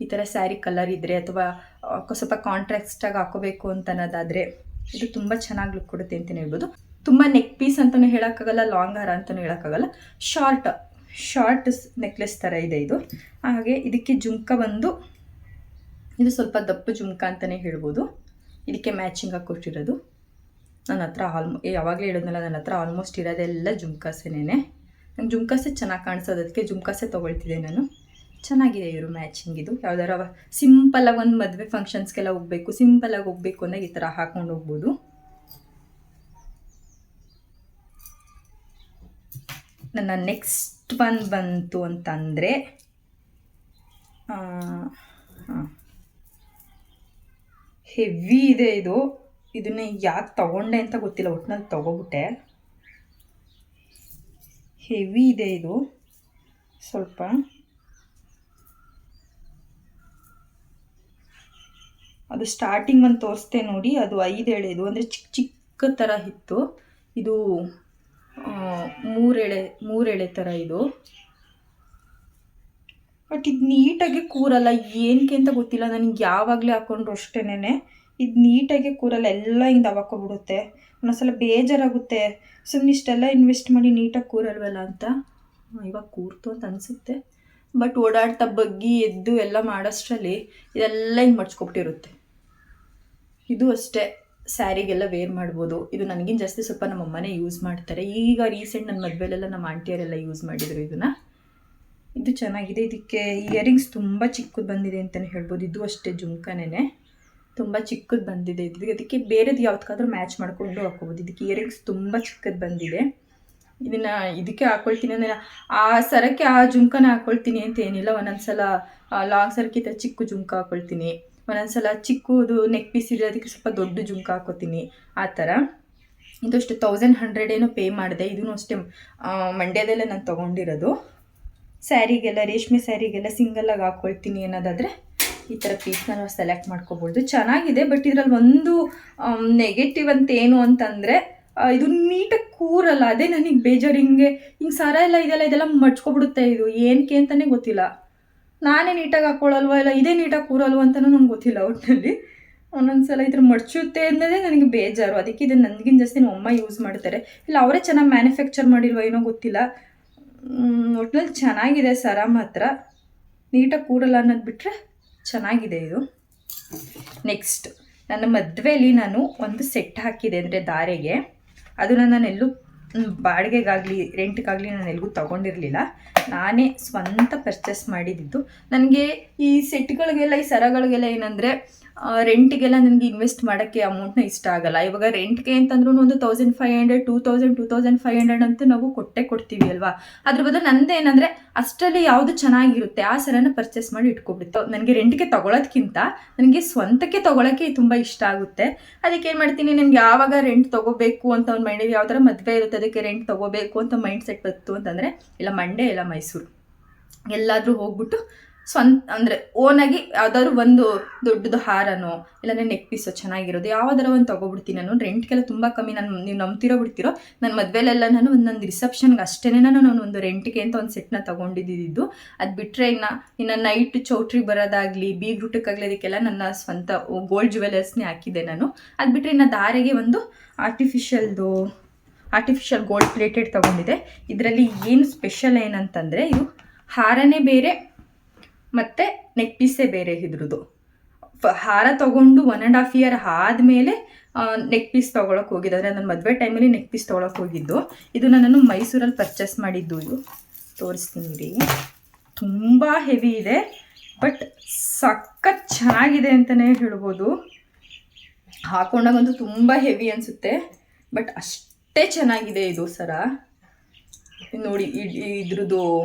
ಈ ಥರ ಸ್ಯಾರಿ ಕಲರ್ ಇದ್ದರೆ ಅಥವಾ ಸ್ವಲ್ಪ ಕಾಂಟ್ರಾಕ್ಸ್ಟಾಗಿ ಹಾಕೋಬೇಕು ಅಂತ ಅನ್ನೋದಾದರೆ ಇದು ತುಂಬ ಚೆನ್ನಾಗಿ ಲುಕ್ ಕೊಡುತ್ತೆ ಅಂತಲೇ ಹೇಳ್ಬೋದು. ತುಂಬ ನೆಕ್ ಪೀಸ್ ಅಂತಲೂ ಹೇಳೋಕ್ಕಾಗಲ್ಲ ಲಾಂಗ್ ಹಾರ ಅಂತಲೂ ಹೇಳೋಕ್ಕಾಗಲ್ಲ. ಶಾರ್ಟ್ ಶಾರ್ಟ್ ನೆಕ್ಲೆಸ್ ಥರ ಇದೆ ಇದು. ಹಾಗೆ ಇದಕ್ಕೆ ಜುಮ್ಕ ಬಂದು ಇದು ಸ್ವಲ್ಪ ದಪ್ಪ ಜುಮ್ಕ ಅಂತಲೇ ಹೇಳ್ಬೋದು. ಇದಕ್ಕೆ ಮ್ಯಾಚಿಂಗ್ ಆಗಿ ಕೊಟ್ಟಿರೋದು ನನ್ನ ಹತ್ರ ಆಲ್ಮೋ ಯಾವಾಗಲೇ ಹೇಳೋದ್ನಲ್ಲ, ನನ್ನ ಹತ್ರ ಆಲ್ಮೋಸ್ಟ್ ಇರೋದೆಲ್ಲ ಜುಮ್ಕಾಸೆನೇ ನಂಗೆ ಜುಮ್ಕಾಸೆ ಚೆನ್ನಾಗಿ ಕಾಣಿಸೋದು. ಅದಕ್ಕೆ ಜುಮ್ಕಾಸೆ ತೊಗೊಳ್ತಿದ್ದೆ ನಾನು. ಚೆನ್ನಾಗಿದೆ ಇವರು ಮ್ಯಾಚಿಂಗ್ ಇದು. ಯಾವ್ದಾರ ಸಿಂಪಲ್ಲಾಗಿ ಒಂದು ಮದುವೆ ಫಂಕ್ಷನ್ಸ್ಗೆಲ್ಲ ಹೋಗಬೇಕು, ಸಿಂಪಲ್ಲಾಗಿ ಹೋಗಬೇಕು ಅಂದಾಗ ಈ ಥರ ಹಾಕೊಂಡು ಹೋಗ್ಬೋದು. ನನ್ನ ನೆಕ್ಸ್ಟ್ ಒನ್ ಬಂತು ಅಂತಂದರೆ ಹೆವಿ ಇದೆ ಇದು. ಇದನ್ನ ಯಾಕೆ ತಗೊಂಡೆ ಅಂತ ಗೊತ್ತಿಲ್ಲ ಒಟ್ಟಿನಲ್ಲಿ ತಗೋಬಿಟ್ಟೆ. ಹೆವಿ ಇದೆ ಇದು. ಸ್ವಲ್ಪ. ಅದು ಸ್ಟಾರ್ಟಿಂಗ್ ಒಂದು ತೋರಿಸ್ತೆ ನೋಡಿ, ಅದು ಐದು ಎಳೆದು ಅಂದರೆ ಚಿಕ್ಕ ಚಿಕ್ಕ ಥರ ಇತ್ತು. ಇದು ಮೂರೆಳೆ ಎಳೆ ಮೂರು ಥರ ಇದು. ಬಟ್ ಇದು ನೀಟಾಗಿ ಕೂರಲ್ಲ ಏನಕ್ಕೆ ಅಂತ ಗೊತ್ತಿಲ್ಲ. ನನಗೆ ಯಾವಾಗಲೇ ಹಾಕೊಂಡ್ರು ಅಷ್ಟೇನೆ ಇದು ನೀಟಾಗಿ ಕೂರಲ್ಲ, ಎಲ್ಲ ಹಿಂಗೆ ದವಾಕೊಬಿಡುತ್ತೆ ಒಂದೊಂದ್ಸಲ ಬೇಜಾರಾಗುತ್ತೆ. ಸುಮ್ಮನೆ ಇಷ್ಟೆಲ್ಲ ಇನ್ವೆಸ್ಟ್ ಮಾಡಿ ನೀಟಾಗಿ ಕೂರಲ್ವಲ್ಲ ಅಂತ. ಇವಾಗ ಕೂರ್ತು ಅಂತ ಅನಿಸುತ್ತೆ. ಬಟ್ ಓಡಾಡ್ತಾ ಬಗ್ಗಿ ಎದ್ದು ಎಲ್ಲ ಮಾಡೋಷ್ಟರಲ್ಲಿ ಇದೆಲ್ಲ ಹಿಂಗೆ ಮಡ್ಚ್ಕೊಬಿಟ್ಟಿರುತ್ತೆ ಇದು ಅಷ್ಟೇ. ಸ್ಯಾರಿಗೆಲ್ಲ ವೇರ್ ಮಾಡ್ಬೋದು. ಇದು ನನಗಿಂತ ಜಾಸ್ತಿ ಸ್ವಲ್ಪ ನಮ್ಮ ಅಮ್ಮನೇ ಯೂಸ್ ಮಾಡ್ತಾರೆ. ಈಗ ರೀಸೆಂಟ್ ನನ್ನ ಮದುವೆಲೆಲ್ಲ ನಮ್ಮ ಆಂಟಿಯರೆಲ್ಲ ಯೂಸ್ ಮಾಡಿದರು ಇದನ್ನು. ಇದು ಚೆನ್ನಾಗಿದೆ. ಇದಕ್ಕೆ ಇಯರಿಂಗ್ಸ್ ತುಂಬ ಚಿಕ್ಕದು ಬಂದಿದೆ ಅಂತಲೇ ಹೇಳ್ಬೋದು. ಇದು ಅಷ್ಟೇ ಜುಮ್ಕನೇ ತುಂಬ ಚಿಕ್ಕದು ಬಂದಿದೆ ಇದಕ್ಕೆ ಅದಕ್ಕೆ ಬೇರೆದು ಯಾವ್ದಕ್ಕಾದ್ರೂ ಮ್ಯಾಚ್ ಮಾಡಿಕೊಂಡು ಹಾಕೋಬೋದು ಇದಕ್ಕೆ ಇಯರಿಂಗ್ಸ್ ತುಂಬ ಚಿಕ್ಕದು ಬಂದಿದೆ. ಇದನ್ನು ಇದಕ್ಕೆ ಹಾಕ್ಕೊಳ್ತೀನಿ ಅಂದರೆ ಆ ಸರಕ್ಕೆ ಆ ಜುಮ್ಕನ ಹಾಕ್ಕೊಳ್ತೀನಿ ಅಂತ ಏನಿಲ್ಲ. ಒಂದೊಂದ್ಸಲ ಲಾಂಗ್ ಸರಕ್ಕೆ ಚಿಕ್ಕ ಜುಮ್ಕ ಹಾಕ್ಕೊಳ್ತೀನಿ ಒಂದೊಂದ್ಸಲ ಚಿಕ್ಕದು ನೆಕ್ ಪೀಸ್ ಇರೋದಕ್ಕೆ ಸ್ವಲ್ಪ ದೊಡ್ಡ ಜುಮ್ಕ ಹಾಕೋತೀನಿ, ಆ ಥರ. ಇದಷ್ಟು ತೌಸಂಡ್ ಹಂಡ್ರೆಡ್ ಏನೋ ಪೇ ಮಾಡಿದೆ. ಇದೂ ಅಷ್ಟೇ ಮಂಡ್ಯದಲ್ಲೇ ನಾನು ತೊಗೊಂಡಿರೋದು. ಸ್ಯಾರಿಗೆಲ್ಲ, ರೇಷ್ಮೆ ಸ್ಯಾರಿಗೆಲ್ಲ ಸಿಂಗಲ್ಲಾಗಿ ಹಾಕ್ಕೊಳ್ತೀನಿ ಅನ್ನೋದಾದರೆ ಈ ಥರ ಪೀಸ್ನ ನಾವು ಸೆಲೆಕ್ಟ್ ಮಾಡ್ಕೋಬೋದು. ಚೆನ್ನಾಗಿದೆ ಬಟ್ ಇದರಲ್ಲಿ ಒಂದು ನೆಗೆಟಿವ್ ಅಂತ ಏನು ಅಂತಂದರೆ ಇದು ನೀಟಾಗಿ ಕೂರಲ್ಲ. ಅದೇ ನನಗೆ ಬೇಜಾರು, ಹಿಂಗೆ ಹಿಂಗೆ ಸರ ಎಲ್ಲ ಇದೆಲ್ಲ ಇದೆಲ್ಲ ಮಡ್ಚ್ಕೊಬಿಡುತ್ತೆ ಇದು. ಏನಕ್ಕೆ ಅಂತಲೇ ಗೊತ್ತಿಲ್ಲ. ನಾನೇ ನೀಟಾಗಿ ಹಾಕ್ಕೊಳ್ಳಲ್ವ ಇಲ್ಲ ಇದೇ ನೀಟಾಗಿ ಕೂರಲ್ವ ಅಂತಲೂ ನಂಗೆ ಗೊತ್ತಿಲ್ಲ ಒಟ್ಟಿನಲ್ಲಿ ಒಂದೊಂದ್ಸಲ ಇದ್ರ ಮಡ್ಚುತ್ತೆ ಅನ್ನೋದೇ ನನಗೆ ಬೇಜಾರು. ಅದಕ್ಕೆ ಇದನ್ನು ನನಗಿಂತ ಜಾಸ್ತಿ ನಮ್ಮ ಅಮ್ಮ ಯೂಸ್ ಮಾಡ್ತಾರೆ. ಇಲ್ಲ, ಅವರೇ ಚೆನ್ನಾಗಿ ಮ್ಯಾನುಫ್ಯಾಕ್ಚರ್ ಮಾಡಿಲ್ವ ಏನೋ ಗೊತ್ತಿಲ್ಲ. ಒಟ್ಟಿನಲ್ಲಿ ಚೆನ್ನಾಗಿದೆ ಸರ ಮಾತ್ರ. ನೀಟಾಗಿ ಕೂರಲ್ಲ ಅನ್ನೋದು ಬಿಟ್ಟರೆ ಚೆನ್ನಾಗಿದೆ ಇದು. ನೆಕ್ಸ್ಟ್ ನನ್ನ ಮದುವೆಯಲ್ಲಿ ನಾನು ಒಂದು ಸೆಟ್ ಹಾಕಿದೆ ಅಂದರೆ ದಾರೆಗೆ. ಅದನ್ನು ನಾನು ಎಲ್ಲೂ ಬಾಡಿಗೆಗಾಗಲಿ ರೆಂಟ್ಗಾಗಲಿ ನಾನು ಎಲ್ಲಿಗೂ ತೊಗೊಂಡಿರಲಿಲ್ಲ. ನಾನೇ ಸ್ವಂತ ಪರ್ಚೇಸ್ ಮಾಡಿದ್ದು. ನನಗೆ ಈ ಸೆಟ್ಗಳಿಗೆಲ್ಲ ಈ ಸರಗಳಿಗೆಲ್ಲ ಏನಂದರೆ ರೆಂಟಿಗೆಲ್ಲ ನನಗೆ ಇನ್ವೆಸ್ಟ್ ಮಾಡೋಕ್ಕೆ ಅಮೌಂಟ್ನ ಇಷ್ಟ ಆಗಲ್ಲ. ಇವಾಗ ರೆಂಟ್ಗೆ ಅಂತಂದ್ರೂ ಒಂದು thousand five hundred two thousand two thousand five hundred ಅಂತೂ ನಾವು ಕೊಟ್ಟೆ ಕೊಡ್ತೀವಿ ಅಲ್ವಾ? ಅದ್ರ ಬದಲು ನಂದೇನಂದರೆ ಅಷ್ಟರಲ್ಲಿ ಯಾವುದು ಚೆನ್ನಾಗಿರುತ್ತೆ ಆ ಸರನ ಪರ್ಚೇಸ್ ಮಾಡಿ ಇಟ್ಕೊಬಿಡ್ತು ನನಗೆ ರೆಂಟ್ಗೆ ತೊಗೊಳೋದ್ಕಿಂತ ನನಗೆ ಸ್ವಂತಕ್ಕೆ ತೊಗೊಳಕ್ಕೆ ತುಂಬ ಇಷ್ಟ ಆಗುತ್ತೆ. ಅದಕ್ಕೆ ಏನು ಮಾಡ್ತೀನಿ, ನನಗೆ ಯಾವಾಗ ರೆಂಟ್ ತೊಗೋಬೇಕು ಅಂತ ಒಂದು ಮೈಂಡಲ್ಲಿ ಯಾವ ಥರ ಮದುವೆ ಇರುತ್ತೆ, ಅದಕ್ಕೆ ರೆಂಟ್ ತೊಗೋಬೇಕು ಅಂತ ಮೈಂಡ್ ಸೆಟ್ ಬಂತು ಅಂತಂದರೆ, ಇಲ್ಲ ಮಂಡೇ ಇಲ್ಲ, ಮೈಸೂರು. ಎಲ್ಲಾದರೂ ಹೋಗ್ಬಿಟ್ಟು ಸ್ವಂತ, ಅಂದರೆ ಓನಾಗಿ ಯಾವ್ದಾದ್ರು ಒಂದು ದೊಡ್ಡದು ಹಾರನೋ, ಇಲ್ಲಾಂದರೆ ನೆಕ್ ಪೀಸೋ ಚೆನ್ನಾಗಿರೋದು ಯಾವ್ದಾರ ಒಂದು ತೊಗೊಬಿಡ್ತೀನಿ ನಾನು. ರೆಂಟ್ಗೆಲ್ಲ ತುಂಬ ಕಮ್ಮಿ ನಾನು, ನೀವು ನಂಬ್ತಿರೋ ಬಿಡ್ತಿರೋ ನನ್ನ ಮದುವೆಲೆಲ್ಲ ನಾನು ಒಂದೊಂದು ರಿಸೆಪ್ಷನ್ಗೆ ಅಷ್ಟೇ ನಾನು ಒಂದು ರೆಂಟ್ಗೆ ಅಂತ ಒಂದು ಸೆಟ್ನ ತೊಗೊಂಡಿದ್ದು ಅದು ಬಿಟ್ಟರೆ ಇನ್ನ, ಇನ್ನು ನೈಟ್ ಚೌಟ್ರಿಗೆ ಬರೋದಾಗಲಿ, ಬೀಗ್ ರೂಟಕ್ಕಾಗಲಿ ಅದಕ್ಕೆಲ್ಲ ನನ್ನ ಸ್ವಂತ ಗೋಲ್ಡ್ ಜುವೆಲರ್ಸ್ನೇ ಹಾಕಿದೆ ನಾನು. ಅದು ಬಿಟ್ಟರೆ ಇನ್ನು ದಾರೆಗೆ ಒಂದು ಆರ್ಟಿಫಿಷಿಯಲ್ದು ಆರ್ಟಿಫಿಷಿಯಲ್ ಗೋಲ್ಡ್ ಪ್ಲೇಟೆಡ್ ತಗೊಂಡಿದೆ ಇದರಲ್ಲಿ ಏನು ಸ್ಪೆಷಲ್ ಏನಂತಂದರೆ, ಇದು ಹಾರನೇ ಬೇರೆ ಮತ್ತು ನೆಕ್ ಪೀಸೇ ಬೇರೆ ಇದ್ರದ್ದು. ಹಾರ ತೊಗೊಂಡು ಒನ್ ಆ್ಯಂಡ್ ಹಾಫ್ ಇಯರ್ ಆದಮೇಲೆ ನೆಕ್ ಪೀಸ್ ತೊಗೊಳಕ್ಕೆ ಹೋಗಿದ್ದು. ಅಂದರೆ ನನ್ನ ಮದುವೆ ಟೈಮಲ್ಲಿ ನೆಕ್ ಪೀಸ್ ತೊಗೊಳಕ್ಕೆ ಹೋಗಿದ್ದು. ಇದು ನಾನು ಮೈಸೂರಲ್ಲಿ ಪರ್ಚೇಸ್ ಮಾಡಿದ್ದು ಇದು. ತೋರಿಸ್ತೀನಿ ರೀ ತುಂಬ ಹೆವಿ ಇದೆ ಬಟ್ ಸಖತ್ ಚೆನ್ನಾಗಿದೆ ಅಂತಲೇ ಹೇಳ್ಬೋದು. ಹಾಕೊಂಡಾಗಂತೂ ತುಂಬ ಹೆವಿ ಅನಿಸುತ್ತೆ ಬಟ್ ಅಷ್ಟೇ ಚೆನ್ನಾಗಿದೆ ಇದು ಸರ. ನೋಡಿ, ಇದ್- ಇದ್ರದ್ದು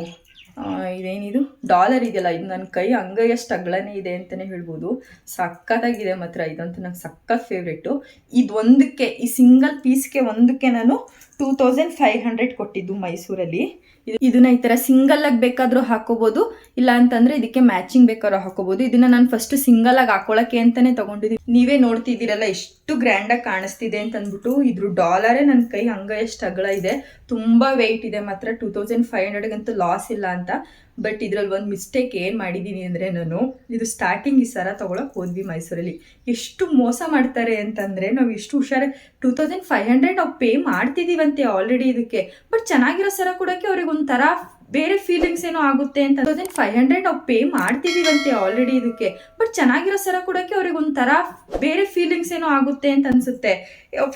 ಇದೇನಿದು? ಡಾಲರ್ ಇದೆಯಲ್ಲ, ಇದು ನನ್ನ ಕೈ ಅಂಗೈಯಷ್ಟು ಅಗ್ಲನೇ ಇದೆ ಅಂತಲೇ ಹೇಳ್ಬೋದು. ಸಖತ್ತಾಗಿದೆ ಮಾತ್ರ, ಇದಂತೂ ನಂಗೆ ಸಖತ್ ಫೇವ್ರೇಟು ಇದು ಒಂದಕ್ಕೆ ಈ ಸಿಂಗಲ್ ಪೀಸ್ಗೆ ಒಂದಕ್ಕೆ ನಾನು ಟೂ ತೌಸಂಡ್ ಫೈವ್ ಹಂಡ್ರೆಡ್ ಕೊಟ್ಟಿದ್ದು ಮೈಸೂರಲ್ಲಿ. ಇದು- ಇದನ್ನ ಈ ಥರ ಸಿಂಗಲ್ ಆಗಿ ಬೇಕಾದರೂ ಹಾಕೋಬೋದು, ಇಲ್ಲ ಅಂತಂದ್ರೆ ಇದಕ್ಕೆ ಮ್ಯಾಚಿಂಗ್ ಬೇಕಾದ್ರೂ ಹಾಕೋಬೋದು. ಇದನ್ನ ನಾನು ಫಸ್ಟ್ ಸಿಂಗಲ್ ಆಗಿ ಹಾಕೊಳ್ಳೋಕೆ ಅಂತಾನೆ ತಗೊಂಡಿದ್ದೀನಿ ನೀವೇ ನೋಡ್ತಿದ್ದೀರಲ್ಲ, ಎಷ್ಟು ಗ್ರ್ಯಾಂಡಾಗಿ ಕಾಣಿಸ್ತಿದೆ ಅಂತ ಅಂದ್ಬಿಟ್ಟು ಇದ್ರ ಡಾಲರೇ ನನ್ನ ಕೈ ಅಂಗೈಯಷ್ಟು ಅಗಲ ಇದೆ. ತುಂಬ ವೆಯ್ಟ್ ಇದೆ, ಮಾತ್ರ ಟೂ ತೌಸಂಡ್ ಫೈವ್ ಹಂಡ್ರೆಡ್ಗಂತೂ ಲಾಸ್ ಇಲ್ಲ ಅಂತ. ಬಟ್ ಇದ್ರಲ್ಲಿ ಒಂದು ಮಿಸ್ಟೇಕ್ ಏನು ಮಾಡಿದ್ದೀನಿ ಅಂದರೆ ನಾನು, ಇದು ಸ್ಟಾರ್ಟಿಂಗ್ ಈ ಸರ ತೊಗೊಳಕ್ಕೆ ಹೋದ್ವಿ ಮೈಸೂರಲ್ಲಿ. ಎಷ್ಟು ಮೋಸ ಮಾಡ್ತಾರೆ ಅಂತಂದರೆ ನಾವು ಎಷ್ಟು ಹುಷಾರ ಟೂ ತೌಸಂಡ್ ಫೈವ್ ಹಂಡ್ರೆಡ್ ನಾವು ಪೇ ಮಾಡ್ತಿದ್ದೀವಂತೆ ಆಲ್ರೆಡಿ ಇದಕ್ಕೆ. ಬಟ್ ಚೆನ್ನಾಗಿರೋ ಸರ ಕೊಡೋಕ್ಕೆ ಅವ್ರಿಗೆ ಒಂಥರ ಬೇರೆ ಫೀಲಿಂಗ್ಸ್ ಏನೋ ಆಗುತ್ತೆ ಅಂತ ತೌಸಂಡ್ ಫೈವ್ ಹಂಡ್ರೆಡ್ ನಾವು ಪೇ ಮಾಡ್ತಿದೀವಂತೆ ಆಲ್ರೆಡಿ ಇದಕ್ಕೆ. ಬಟ್ ಚೆನ್ನಾಗಿರೋ ಸರ ಕೊಡೋಕ್ಕೆ ಅವ್ರಿಗೆ ಒಂಥರ ಬೇರೆ ಫೀಲಿಂಗ್ಸ್ ಏನೋ ಆಗುತ್ತೆ ಅಂತ ಅನ್ಸುತ್ತೆ.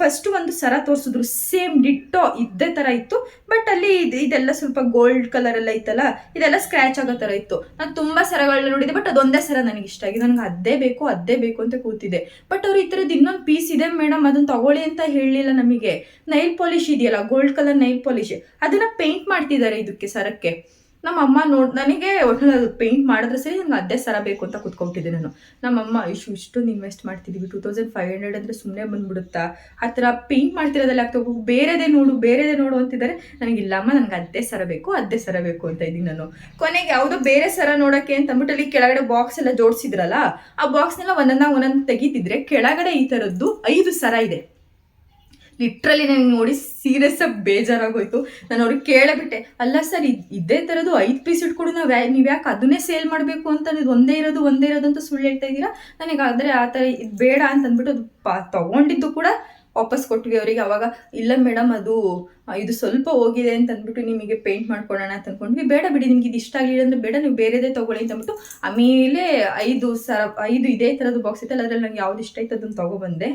ಫಸ್ಟ್ ಒಂದು ಸರ ತೋರಿಸಿದ್ರು ಸೇಮ್ ಡಿಟ್ಟೋ ಇದ್ದೇ ಥರ ಇತ್ತು. ಬಟ್ ಅಲ್ಲಿ ಇದ್- ಇದೆಲ್ಲ ಸ್ವಲ್ಪ ಗೋಲ್ಡ್ ಕಲರ್ ಎಲ್ಲ ಇತ್ತಲ್ಲ, ಇದೆಲ್ಲ ಸ್ಕ್ರ್ಯಾಚ್ ಆಗೋ ಥರ ಇತ್ತು. ನಾನು ತುಂಬ ಸರಗಳನ್ನ ನೋಡಿದೆ ಬಟ್ ಅದೊಂದೇ ಸರ ನನಗೆ ಇಷ್ಟ ಆಗಿದೆ. ನನಗೆ ಅದೇ ಬೇಕು ಅದೇ ಬೇಕು ಅಂತ ಕೂತಿದೆ. ಬಟ್ ಅವ್ರು ಈ ಥರದ್ದು ಇನ್ನೊಂದು ಪೀಸ್ ಇದೆ ಮೇಡಮ್ ಅದನ್ನ ತಗೊಳ್ಳಿ ಅಂತ ಹೇಳಲಿಲ್ಲ ನಮಗೆ. ನೈಲ್ ಪಾಲಿಶ್ ಇದೆಯಲ್ಲ ಗೋಲ್ಡ್ ಕಲರ್ ನೈಲ್ ಪಾಲಿಶ್ ಅದನ್ನ ಪೇಂಟ್ ಮಾಡ್ತಿದ್ದಾರೆ ಇದಕ್ಕೆ ಸರಕ್ಕೆ. ನಮ್ಮ ಅಮ್ಮ ನೋಡ್, ನನಗೆ ಪೇಂಟ್ ಮಾಡಿದ್ರೆ ಸರಿ ನಂಗೆ ಅದೇ ಸರ ಬೇಕು ಅಂತ ಕುತ್ಕೊಟ್ಟಿದ್ದೆ ನಾನು. ನಮ್ಮಮ್ಮ ಇಷ್ಟು ಇಷ್ಟೊಂದು ಇನ್ವೆಸ್ಟ್ ಮಾಡ್ತಿದ್ದೀವಿ ಟೂ ತೌಸಂಡ್ ಫೈವ್ ಹಂಡ್ರೆಡ್ ಅಂದರೆ ಸುಮ್ಮನೆ ಬಂದ್ಬಿಡುತ್ತಾ? ಆ ಥರ ಪೇಂಟ್ ಮಾಡ್ತಿರೋದಲ್ಲ ಆಗ್ತಾ ಬೇರೆದೇ ನೋಡು ಬೇರೆದೇ ನೋಡು ಅಂತಿದ್ದಾರೆ. ನನಗೆ ಇಲ್ಲಮ್ಮ ನನಗೆ ಅದೇ ಸರ ಬೇಕು, ಅದೇ ಸರ ಬೇಕು ಅಂತ ಇದ್ದೀನಿ ನಾನು. ಕೊನೆಗೆ ಯಾವುದೋ ಬೇರೆ ಸರ ನೋಡೋಕ್ಕೆ ಅಂತ ಅಂದ್ಬಿಟ್ಟು ಅಲ್ಲಿ ಕೆಳಗಡೆ ಬಾಕ್ಸ್ ಎಲ್ಲ ಜೋಡಿಸಿದ್ರಲ್ಲ, ಆ ಬಾಕ್ಸ್ನೆಲ್ಲ ಒಂದೊಂದಾಗ ಒಂದೊಂದು ತೆಗಿತಿದ್ರೆ ಕೆಳಗಡೆ ಈ ಥರದ್ದು ಐದು ಸರ ಇದೆ. ಲಿಟ್ರಲಿ ನನಗೆ ನೋಡಿ ಸೀರಿಯಸ್ ಆಗಿ ಬೇಜಾರಾಗೋಯ್ತು. ನಾನು ಅವ್ರಿಗೆ ಕೇಳಬಿಟ್ಟೆ ಅಲ್ಲ ಸರ್, ಇದೇ ಥರದ್ದು ಐದು ಪೀಸ್ ಇಟ್ಕೊಡು, ನಾವು ನೀವು ಯಾಕೆ ಅದನ್ನೇ ಸೇಲ್ ಮಾಡಬೇಕು ಅಂತ ಇದು ಒಂದೇ ಇರೋದು ಒಂದೇ ಇರೋದು ಅಂತ ಸುಳ್ಳು ಹೇಳ್ತಾ ಇದ್ದೀರಾ? ನನಗೆ ಆದರೆ ಆ ಥರ ಇದು ಬೇಡ ಅಂತ ಅಂದ್ಬಿಟ್ಟು ಅದು ಪಾ, ತೊಗೊಂಡಿದ್ದು ಕೂಡ ವಾಪಸ್ ಕೊಟ್ವಿ ಅವರಿಗೆ. ಅವಾಗ, ಇಲ್ಲ ಮೇಡಮ್ ಅದು ಇದು ಸ್ವಲ್ಪ ಹೋಗಿದೆ ಅಂತ ಅಂದ್ಬಿಟ್ಟು ನಿಮಗೆ ಪೇಂಟ್ ಮಾಡ್ಕೊಳ್ಳೋಣ ಅಂತ ಅಂದ್ಕೊಂಡ್ವಿ ಬೇಡ ಬಿಡಿ, ನಿಮ್ಗೆ ಇದು ಇಷ್ಟ ಆಗಲಿಲ್ಲ ಅಂದರೆ ಬೇಡ, ನೀವು ಬೇರೆದೇ ತೊಗೊಳ್ಳಿ ಅಂತ ಅಂದ್ಬಿಟ್ಟು ಆಮೇಲೆ ಐದು ಸರ, ಐದು ಇದೇ ಥರದ್ದು ಬಾಕ್ಸ್ ಇತ್ತಲ್ಲ, ಅದ್ರಲ್ಲಿ ನಂಗೆ ಯಾವ್ದು ಇಷ್ಟ ಆಯ್ತು ಅದನ್ನು ತೊಗೊಬಂದೆ.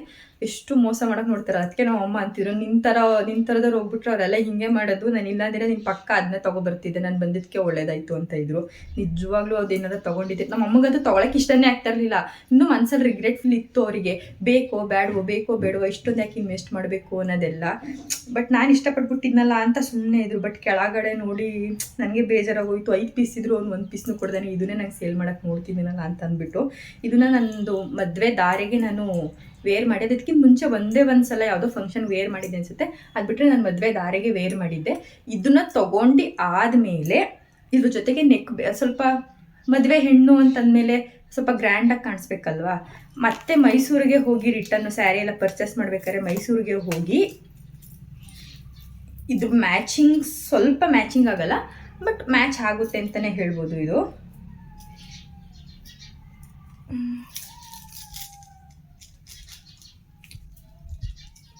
ಎಷ್ಟು ಮೋಸ ಮಾಡೋಕೆ ನೋಡ್ತಾರೆ ಅದಕ್ಕೆ ನಾವು ಅಮ್ಮ ಅಂತಿದ್ರು ನಿನ್ನ ಥರ ನಿನ್ನ ಥರದವ್ರು ಹೋಗ್ಬಿಟ್ರೆ ಅವರೆಲ್ಲ ಹಿಂಗೆ ಮಾಡೋದು. ನಾನು ಇಲ್ಲಾಂದ್ರೆ ನಿನ್ನ ಪಕ್ಕ ಅದನ್ನೇ ತೊಗೊಬರ್ತಿದ್ದೆ, ನಾನು ಬಂದಿದ್ದಕ್ಕೆ ಒಳ್ಳೇದಾಯ್ತು ಅಂತ ಇದ್ರು. ನಿಜವಾಗ್ಲೂ ಅದೇನಾದ್ರು ತೊಗೊಂಡಿದ್ದೆ. ನಮ್ಮ ಅಮ್ಮಗದು ತೊಗೊಳಕ್ಕೆ ಇಷ್ಟನೇ ಆಗ್ತಾ ಇರಲಿಲ್ಲ. ಇನ್ನೂ ಮನ್ಸಲ್ಲಿ ರಿಗ್ರೆಟ್ಫುಲ್ ಇತ್ತು ಅವರಿಗೆ. ಬೇಕೋ ಬೇಡವೋ ಬೇಕೋ, ಬೇಡವೋ ಇಷ್ಟೊಂದು ಯಾಕೆ ಇನ್ವೆಸ್ಟ್ ಮಾಡಬೇಕು ಅನ್ನೋದೆಲ್ಲ. ಬಟ್ ನಾನು ಇಷ್ಟಪಟ್ಬಿಟ್ಟಿದ್ನಲ್ಲ ಅಂತ ಸುಮ್ಮನೆ ಇದ್ರು. ಬಟ್ ಕೆಳಗಡೆ ನೋಡಿ, ನನಗೆ ಬೇಜಾರಾಗೋಯ್ತು. ಐದು ಪೀಸ್ ಇದ್ರು ಒಂದು ಒಂದು ಪೀಸ್ನು ಕೊಡ್ದಾನೆ. ಇದನ್ನೇ ನಂಗೆ ಸೇಲ್ ಮಾಡೋಕ್ಕೆ ನೋಡ್ತಿದ್ದೀನಲ್ಲ ಅಂತ ಅಂದ್ಬಿಟ್ಟು, ಇದನ್ನ ನನ್ನದು ಮದುವೆ ದಾರಿಗೆ ನಾನು ವೇರ್ ಮಾಡಿದ್ದೆ. ಅದಕ್ಕೆ ಮುಂಚೆ ಒಂದೇ ಒಂದು ಸಲ ಯಾವುದೋ ಫಂಕ್ಷನ್ ವೇರ್ ಮಾಡಿದ್ದೆ ಅನಿಸುತ್ತೆ. ಅದು ಬಿಟ್ಟರೆ ನಾನು ಮದುವೆ ದಾರಿಗೆ ವೇರ್ ಮಾಡಿದ್ದೆ. ಇದನ್ನ ತೊಗೊಂಡು ಆದಮೇಲೆ, ಇದ್ರ ಜೊತೆಗೆ ನೆಕ್ ಸ್ವಲ್ಪ ಮದುವೆ ಹೆಣ್ಣು ಅಂತಂದಮೇಲೆ ಸ್ವಲ್ಪ ಗ್ರ್ಯಾಂಡಾಗಿ ಕಾಣಿಸ್ಬೇಕಲ್ವಾ? ಮತ್ತೆ ಮೈಸೂರಿಗೆ ಹೋಗಿ ರಿಟರ್ನ್ ಸ್ಯಾರಿ ಎಲ್ಲ ಪರ್ಚೇಸ್ ಮಾಡ್ಬೇಕಾದ್ರೆ ಮೈಸೂರಿಗೆ ಹೋಗಿ ಇದು ಮ್ಯಾಚಿಂಗ್ ಸ್ವಲ್ಪ ಮ್ಯಾಚಿಂಗ್ ಆಗಲ್ಲ ಬಟ್ ಮ್ಯಾಚ್ ಆಗುತ್ತೆ ಅಂತಲೇ ಹೇಳ್ಬೋದು ಇದು.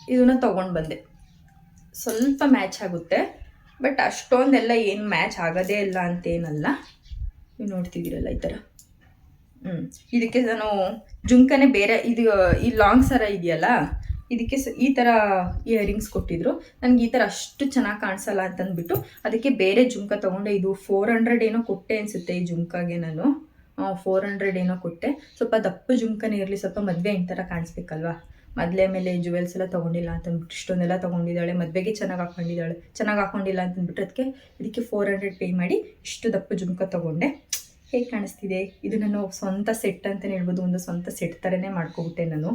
ಇದನ್ನ ತಗೊಂಡು ಬಂದೆ. ಸ್ವಲ್ಪ ಮ್ಯಾಚ್ ಆಗುತ್ತೆ ಬಟ್ ಅಷ್ಟೊಂದೆಲ್ಲ ಏನು ಮ್ಯಾಚ್ ಆಗೋದೇ ಇಲ್ಲ ಅಂತೇನಲ್ಲ. ನೀವು ನೋಡ್ತಿದ್ದೀರಲ್ಲ ಈ ಥರ ಹ್ಞೂ ಇದಕ್ಕೆ ನಾನು ಜುಮ್ಕನೇ ಬೇರೆ, ಇದು ಈ ಲಾಂಗ್ ಸರ ಇದೆಯಲ್ಲ? ಇದಕ್ಕೆ ಈ ಥರ ಇಯರಿಂಗ್ಸ್ ಕೊಟ್ಟಿದ್ರು. ನನಗೆ ಈ ಥರ ಅಷ್ಟು ಚೆನ್ನಾಗಿ ಕಾಣಿಸಲ್ಲ ಅಂತಂದ್ಬಿಟ್ಟು ಅದಕ್ಕೆ ಬೇರೆ ಜುಮ್ಕ ತೊಗೊಂಡೆ. ಇದು ಫೋರ್ ಹಂಡ್ರೆಡ್ ಏನೋ ಕೊಟ್ಟೆ ಅನಿಸುತ್ತೆ ಈ ಜುಮ್ಕಾಗೆ ನಾನು. ಫೋರ್ ಹಂಡ್ರೆಡ್ ಏನೋ ಕೊಟ್ಟೆ. ಸ್ವಲ್ಪ ದಪ್ಪ ಜುಮ್ಕನೇ ಇರಲಿ, ಸ್ವಲ್ಪ ಮದುವೆ ಈ ಥರ ಕಾಣಿಸ್ಬೇಕಲ್ವಾ? ಮೊದಲೇ ಮೇಲೆ ಜುವೆಲ್ಸ್ ಎಲ್ಲ ತೊಗೊಂಡಿಲ್ಲ ಅಂತಂದ್ಬಿಟ್ಟು ಇಷ್ಟೊಂದೆಲ್ಲ ತೊಗೊಂಡಿದ್ದಾಳೆ. ಮದುವೆಗೆ ಚೆನ್ನಾಗಿ ಹಾಕೊಂಡಿದ್ದಾಳೆ. ಚೆನ್ನಾಗಿ ಹಾಕೊಂಡಿಲ್ಲ ಅಂತಂದ್ಬಿಟ್ಟು ಅದಕ್ಕೆ ಇದಕ್ಕೆ ಫೋರ್ ಹಂಡ್ರೆಡ್ ಪೇ ಮಾಡಿ ಇಷ್ಟು ದಪ್ಪ ಜುಮ್ಕ ತೊಗೊಂಡೆ. ಹೇಗೆ ಕಾಣಿಸ್ತಿದೆ? ಇದು ನಾನು ಸ್ವಂತ ಸೆಟ್ ಅಂತಲೇ ಹೇಳ್ಬೋದು. ಒಂದು ಸ್ವಂತ ಸೆಟ್ ಥರನೇ ಮಾಡ್ಕೊಬಿಟ್ಟೆ ನಾನು.